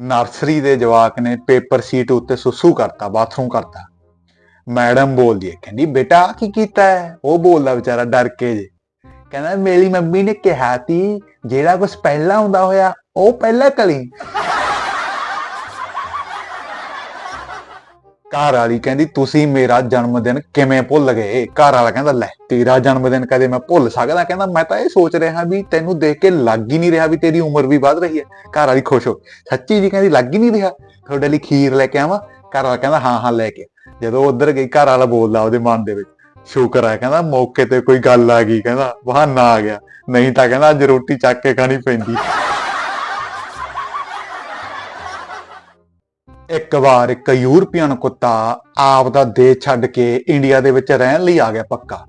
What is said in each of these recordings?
Nursery ਦੇ ਜਵਾਕ ਨੇ ਪੇਪਰ ਸੀਟ ਉੱਤੇ ਸੁਸੂ ਕਰਤਾ, ਬਾਥਰੂਮ ਕਰਤਾ। ਮੈਡਮ ਬੋਲਦੀ ਹੈ, ਕਹਿੰਦੀ, ਬੇਟਾ ਕੀ ਕੀਤਾ ਹੈ? ਉਹ ਬੋਲਦਾ ਵਿਚਾਰਾ, ਡਰ ਕੇ ਜੇ। ਕਹਿੰਦਾ, ਮੇਰੀ ਮੰਮੀ ਨੇ ਕਿਹਾ ਤੀ, ਜਿਹੜਾ ਕੁਝ ਪਹਿਲਾਂ ਹੁੰਦਾ ਹੋਇਆ, ਉਹ ਪਹਿਲਾਂ ਕਲੀ। ਘਰ ਵਾਲੀ ਕਹਿੰਦੀ, ਤੁਸੀਂ ਮੇਰਾ ਜਨਮ ਦਿਨ ਕਿਵੇਂ ਭੁੱਲ ਗਏ? ਘਰ ਵਾਲਾ ਕਹਿੰਦਾ, ਲੈ, ਤੇਰਾ ਜਨਮ ਦਿਨ ਕਦੇ ਮੈਂ ਭੁੱਲ ਸਕਦਾ। ਕਹਿੰਦਾ, ਮੈਂ ਤਾਂ ਇਹ ਸੋਚ ਰਿਹਾ ਵੀ ਤੈਨੂੰ ਦੇਖ ਕੇ ਲੱਗ ਹੀ ਨਹੀਂ ਰਿਹਾ ਵੀ ਤੇਰੀ ਉਮਰ ਵੀ ਵੱਧ ਰਹੀ ਹੈ। ਘਰ ਵਾਲੀ ਖੁਸ਼ ਹੋ ਸੱਚੀ ਜੀ ਕਹਿੰਦੀ, ਲੱਗ ਹੀ ਨਹੀਂ ਰਿਹਾ। ਤੁਹਾਡੇ ਲਈ ਖੀਰ ਲੈ ਕੇ ਆਵਾਂ? ਘਰ ਵਾਲਾ ਕਹਿੰਦਾ, ਹਾਂ ਹਾਂ, ਲੈ ਕੇ ਜਦੋਂ ਉਧਰ ਗਈ, ਘਰ ਵਾਲਾ ਬੋਲਦਾ ਉਹਦੇ ਮਨ ਦੇ ਵਿੱਚ, ਸ਼ੁਕਰ ਹੈ ਕਹਿੰਦਾ, ਮੌਕੇ ਤੇ ਕੋਈ ਗੱਲ ਆ ਗਈ, ਕਹਿੰਦਾ, ਬਹਾਨਾ ਆ ਗਿਆ। ਨਹੀਂ ਤਾਂ ਕਹਿੰਦਾ, ਅੱਜ ਰੋਟੀ ਚੱਕ ਕੇ ਖਾਣੀ ਪੈਂਦੀ। ਇੱਕ ਵਾਰ ਇੱਕ ਯੂਰਪੀਅਨ ਕੁੱਤਾ ਆਪ ਦਾ ਦੇਸ਼ ਛੱਡ ਕੇ ਇੰਡੀਆ ਦੇ ਵਿੱਚ ਰਹਿਣ ਲਈ ਆ ਗਿਆ ਪੱਕਾ।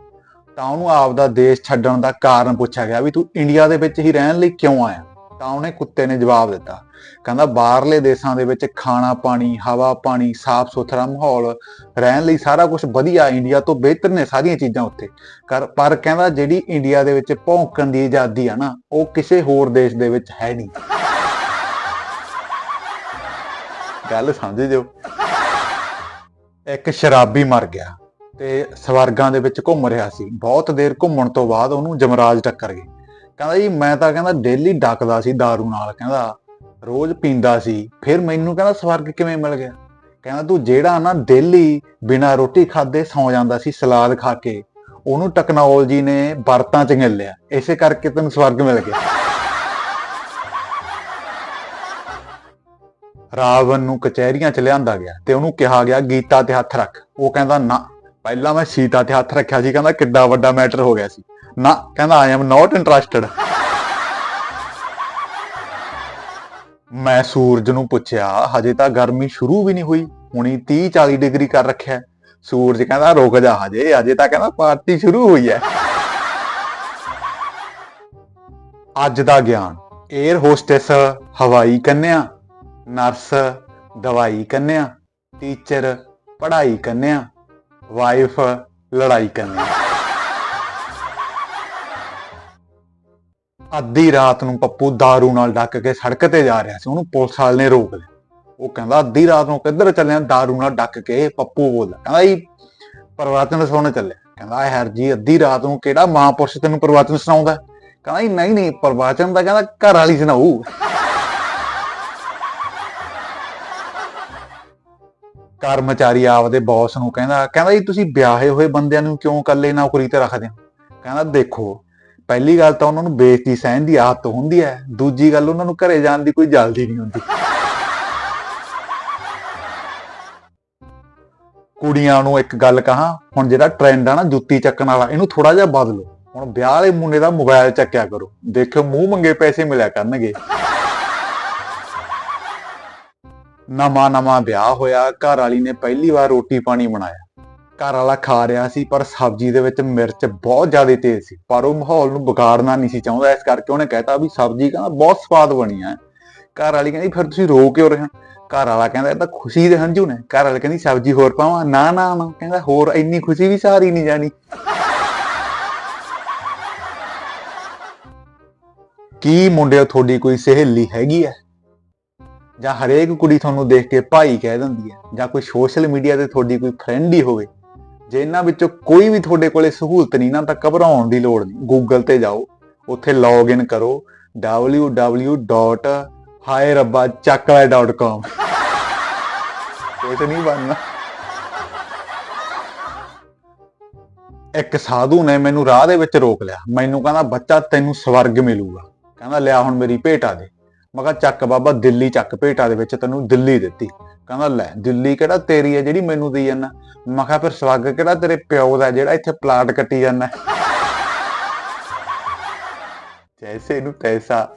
ਤਾਂ ਉਹਨੂੰ ਆਪ ਦਾ ਦੇਸ਼ ਛੱਡਣ ਦਾ ਕਾਰਨ ਪੁੱਛਿਆ ਗਿਆ ਵੀ ਤੂੰ ਇੰਡੀਆ ਦੇ ਵਿੱਚ ਹੀ ਰਹਿਣ ਲਈ ਕਿਉਂ ਆਇਆ? ਤਾਂ ਉਹਨੇ ਕੁੱਤੇ ਨੇ ਜਵਾਬ ਦਿੱਤਾ। ਕਹਿੰਦਾ, ਬਾਹਰਲੇ ਦੇਸ਼ਾਂ ਦੇ ਵਿੱਚ ਖਾਣਾ ਪਾਣੀ, ਹਵਾ ਪਾਣੀ, ਸਾਫ਼ ਸੁਥਰਾ ਮਾਹੌਲ, ਰਹਿਣ ਲਈ ਸਾਰਾ ਕੁਝ ਵਧੀਆ, ਇੰਡੀਆ ਤੋਂ ਬਿਹਤਰ ਨੇ ਸਾਰੀਆਂ ਚੀਜ਼ਾਂ ਉੱਥੇ। ਕਰ ਪਰ ਕਹਿੰਦਾ, ਜਿਹੜੀ ਇੰਡੀਆ ਦੇ ਵਿੱਚ ਭੌਂਕਣ ਦੀ ਆਜ਼ਾਦੀ ਆ ਨਾ, ਉਹ ਕਿਸੇ ਹੋਰ ਦੇਸ਼ ਦੇ ਵਿੱਚ ਹੈ ਨਹੀਂ। ਗੱਲ ਸਮਝ ਜੋ ਇੱਕ ਸ਼ਰਾਬੀ ਮਰ ਗਿਆ ਤੇ ਸਵਰਗਾਂ ਦੇ ਵਿੱਚ ਘੁੰਮ ਰਿਹਾ ਸੀ। ਬਹੁਤ ਦੇਰ ਘੁੰਮਣ ਤੋਂ ਬਾਅਦ ਉਹਨੂੰ ਜਮਰਾਜ ਟੱਕਰ ਗਏ। ਕਹਿੰਦਾ ਜੀ, ਮੈਂ ਤਾਂ ਕਹਿੰਦਾ ਡੇਲੀ ਡੱਕਦਾ ਸੀ दारू ਨਾਲ। ਕਹਿੰਦਾ ਰੋਜ਼ ਪੀਂਦਾ ਸੀ। ਫਿਰ ਮੈਨੂੰ ਕਹਿੰਦਾ ਸਵਰਗ ਕਿਵੇਂ ਮਿਲ ਗਿਆ? ਕਹਿੰਦਾ ਤੂੰ ਜਿਹੜਾ ਨਾ ਡੇਲੀ ਬਿਨਾਂ ਰੋਟੀ ਖਾਦੇ ਸੌ ਜਾਂਦਾ ਸੀ ਸਲਾਦ ਖਾ ਕੇ, ਉਹਨੂੰ ਟੈਕਨੋਲੋਜੀ ਨੇ ਵਰਤਾਂ ਚ ਗਿਣ ਲਿਆ। ਇਸੇ ਕਰਕੇ ਤੈਨੂੰ ਸਵਰਗ ਮਿਲ ਗਿਆ। ਰਾਵਣ ਨੂੰ ਕਚਹਿਰੀਆਂ ਚ ਲਿਆਂਦਾ ਗਿਆ ਤੇ ਉਹਨੂੰ ਕਿਹਾ ਗਿਆ, ਗੀਤਾ ਤੇ ਹੱਥ ਰੱਖ। ਉਹ ਕਹਿੰਦਾ, ਨਾ, ਪਹਿਲਾਂ ਮੈਂ ਸੀਤਾ ਤੇ ਹੱਥ ਰੱਖਿਆ ਸੀ। ਕਹਿੰਦਾ, ਕਿੱਡਾ ਵੱਡਾ ਮੈਟਰ ਹੋ ਗਿਆ ਸੀ। ਨਾ, ਕਹਿੰਦਾ ਆਈ ਐਮ ਨਾਟ ਇੰਟਰਸਟਿਡ ਮੈਂ ਸੂਰਜ ਨੂੰ ਪੁੱਛਿਆ, ਹਜੇ ਤਾਂ ਗਰਮੀ ਸ਼ੁਰੂ ਵੀ ਨਹੀਂ ਹੋਈ? ਹੁਣੀ 30 40 ਡਿਗਰੀ ਕਰ ਰੱਖਿਆ ਸੂਰਜ ਕਹਿੰਦਾ, ਰੁਕ ਜਾ ਹਜੇ ਹਜੇ ਤਾਂ ਕਹਿੰਦਾ ਪਾਰਟੀ ਸ਼ੁਰੂ ਹੋਈ ਹੈ। ਅੱਜ ਦਾ ਗਿਆਨ 에ਅਰ ਹੋਸਟੈਸ ਹਵਾਈ ਕੰਨਿਆ। ਨਰਸ ਦਵਾਈ ਕੰਨਿਆ ਟੀਚਰ ਪੜ੍ਹਾਈ ਕੰਨਿਆ ਵਾਈਫ ਲੜਾਈ ਕੰਨਿਆ ਅੱਧੀ ਰਾਤ ਨੂੰ ਪੱਪੂ दारू ਨਾਲ ਡੱਕ ਕੇ ਸੜਕ ਤੇ ਜਾ ਰਿਹਾ ਸੀ ਉਹਨੂੰ ਪੁਲਿਸ ਵਾਲੇ ਨੇ ਰੋਕ ਲਿਆ ਉਹ ਕਹਿੰਦਾ ਅੱਧੀ ਰਾਤ ਨੂੰ ਕਿੱਧਰ ਚੱਲਿਆ दारू ਨਾਲ ਡੱਕ ਕੇ ਪੱਪੂ ਬੋਲਦਾ ਕਹਿੰਦਾ ਜੀ ਪ੍ਰਵਚਨ ਸੁਣਨ ਚੱਲਿਆ ਕਹਿੰਦਾ ਹਰ ਜੀ ਅੱਧੀ ਰਾਤ ਨੂੰ ਕਿਹੜਾ ਮਹਾਂਪੁਰਸ਼ ਤੈਨੂੰ ਪ੍ਰਵਚਨ ਸੁਣਾਉਂਦਾ ਕਹਿੰਦਾ ਜੀ ਨਹੀਂ ਨਹੀਂ ਪ੍ਰਵਚਨ ਤਾਂ ਕਹਿੰਦਾ ਘਰ ਵਾਲੀ ਸੁਣਾਊ ਕਰਮਚਾਰੀ ਆਪਦੇ ਬੌਸ ਨੂੰ ਕਹਿੰਦਾ ਕਹਿੰਦਾ ਜੀ ਤੁਸੀਂ ਵਿਆਹੇ ਹੋਏ ਬੰਦਿਆਂ ਨੂੰ ਕਿਉਂ ਇਕੱਲੇ ਨੌਕਰੀ ਤੇ ਰੱਖਦੇ ਹੋ? ਕਹਿੰਦਾ ਦੇਖੋ, ਪਹਿਲੀ ਗੱਲ ਤਾਂ ਉਹਨਾਂ ਨੂੰ ਬੇਇੱਜ਼ਤੀ ਸਹਿਣ ਦੀ ਆਦਤ ਹੁੰਦੀ ਹੈ, ਦੂਜੀ ਗੱਲ ਉਹਨਾਂ ਨੂੰ ਘਰੇ ਜਾਣ ਦੀ ਕੋਈ ਜਲਦੀ ਨਹੀਂ ਹੁੰਦੀ। ਕੁੜੀਆਂ ਨੂੰ ਇੱਕ ਗੱਲ ਕਹਾ, ਹੁਣ ਜਿਹੜਾ ਟ੍ਰੈਂਡ ਆ ਨਾ ਜੁੱਤੀ ਚੱਕਣ ਵਾਲਾ, ਇਹਨੂੰ ਥੋੜਾ ਜਿਹਾ ਬਦਲੋ। ਹੁਣ ਵਿਆਹ ਵਾਲੇ ਮੁੰਡੇ ਦਾ ਮੋਬਾਈਲ ਚੱਕਿਆ ਕਰੋ। ਦੇਖਿਓ, ਮੂੰਹ ਮੰਗੇ ਪੈਸੇ ਮਿਲਿਆ ਕਰਨਗੇ। ਨਵਾਂ ਨਵਾਂ ਵਿਆਹ ਹੋਇਆ, ਘਰ ਵਾਲੀ ਨੇ ਪਹਿਲੀ ਵਾਰ ਰੋਟੀ ਪਾਣੀ ਬਣਾਇਆ। ਘਰ ਵਾਲਾ ਖਾ ਰਿਹਾ ਸੀ, ਪਰ ਸਬਜ਼ੀ ਦੇ ਵਿੱਚ ਮਿਰਚ ਬਹੁਤ ਜ਼ਿਆਦਾ ਤੇਜ਼ ਸੀ, ਪਰ ਉਹ ਮਾਹੌਲ ਨੂੰ ਵਿਗਾੜਨਾ ਨਹੀਂ ਸੀ ਚਾਹੁੰਦਾ, ਇਸ ਕਰਕੇ ਉਹਨੇ ਕਹਿਤਾ ਵੀ ਸਬਜ਼ੀ ਕਹਿੰਦਾ ਬਹੁਤ ਸਵਾਦ ਬਣੀ ਹੈ ਘਰ ਵਾਲੀ ਕਹਿੰਦੀ, ਫਿਰ ਤੁਸੀਂ ਰੋ ਕਿਉਂ ਰਹੇ ਹੋ? ਘਰ ਵਾਲਾ ਕਹਿੰਦਾ, ਇਹ ਤਾਂ ਖੁਸ਼ੀ ਦੇ ਹੰਝੂ ਨੇ। ਘਰ ਵਾਲੀ ਕਹਿੰਦੀ, ਸਬਜ਼ੀ ਹੋਰ ਪਾਵਾਂ? ਨਾ ਨਾ ਨਾ। ਕਹਿੰਦਾ, ਹੋਰ ਇੰਨੀ ਖੁਸ਼ੀ ਵੀ ਸਾਰੀ ਨਹੀਂ ਜਾਣੀ। ਕੀ ਮੁੰਡਿਓ, ਤੁਹਾਡੀ ਕੋਈ ਸਹੇਲੀ ਹੈਗੀ ਹੈ ਜਾਂ ਹਰੇਕ ਕੁੜੀ ਤੁਹਾਨੂੰ ਦੇਖ ਕੇ ਭਾਈ ਕਹਿ ਦਿੰਦੀ ਹੈ, ਜਾਂ ਕੋਈ ਸੋਸ਼ਲ ਮੀਡੀਆ ਤੇ ਤੁਹਾਡੀ ਕੋਈ ਫਰੈਂਡ ਹੀ ਹੋਵੇ, ਜੇ ਇਹਨਾਂ ਵਿੱਚੋਂ ਕੋਈ ਵੀ ਤੁਹਾਡੇ ਕੋਲੇ ਸਹੂਲਤ ਨਹੀਂ ਨਾ ਤਾਂ ਘਬਰਾਉਣ ਦੀ ਲੋੜ ਨਹੀਂ। ਗੂਗਲ ਤੇ ਜਾਓ, ਉੱਥੇ ਲੌਗਇਨ ਕਰੋ www.hayrabbachakkala.com ਕੁਝ ਨਹੀਂ ਬਣਨਾ। ਇੱਕ ਸਾਧੂ ਨੇ ਮੈਨੂੰ ਰਾਹ ਦੇ ਵਿੱਚ ਰੋਕ ਲਿਆ। ਮੈਨੂੰ ਕਹਿੰਦਾ, ਬੱਚਾ, ਤੈਨੂੰ ਸਵਰਗ ਮਿਲੂਗਾ। ਕਹਿੰਦਾ, ਲਿਆ ਹੁਣ ਮੇਰੀ ਭੇਟਾ ਦੇ। ਮੈਂ ਕਿਹਾ, ਚੱਕ ਬਾਬਾ, ਦਿੱਲੀ ਚੱਕ ਭੇਟਾ ਦੇ ਵਿੱਚ ਤੈਨੂੰ ਦਿੱਲੀ ਦਿੱਤੀ। ਕਹਿੰਦਾ, ਲੈ, ਦਿੱਲੀ ਕਿਹੜਾ ਤੇਰੀ ਹੈ ਜਿਹੜੀ ਮੈਨੂੰ ਦੇਈ ਜਾਂਦਾ? ਮੈਂ ਕਿਹਾ, ਫਿਰ ਸਵਾਗ ਕਿਹੜਾ ਤੇਰੇ ਪਿਓ ਦਾ ਜਿਹੜਾ ਇੱਥੇ ਪਲਾਟ ਕੱਟੀ ਜਾਂਦਾ ਜੈਸੇ ਨੂੰ ਤੈਸਾ।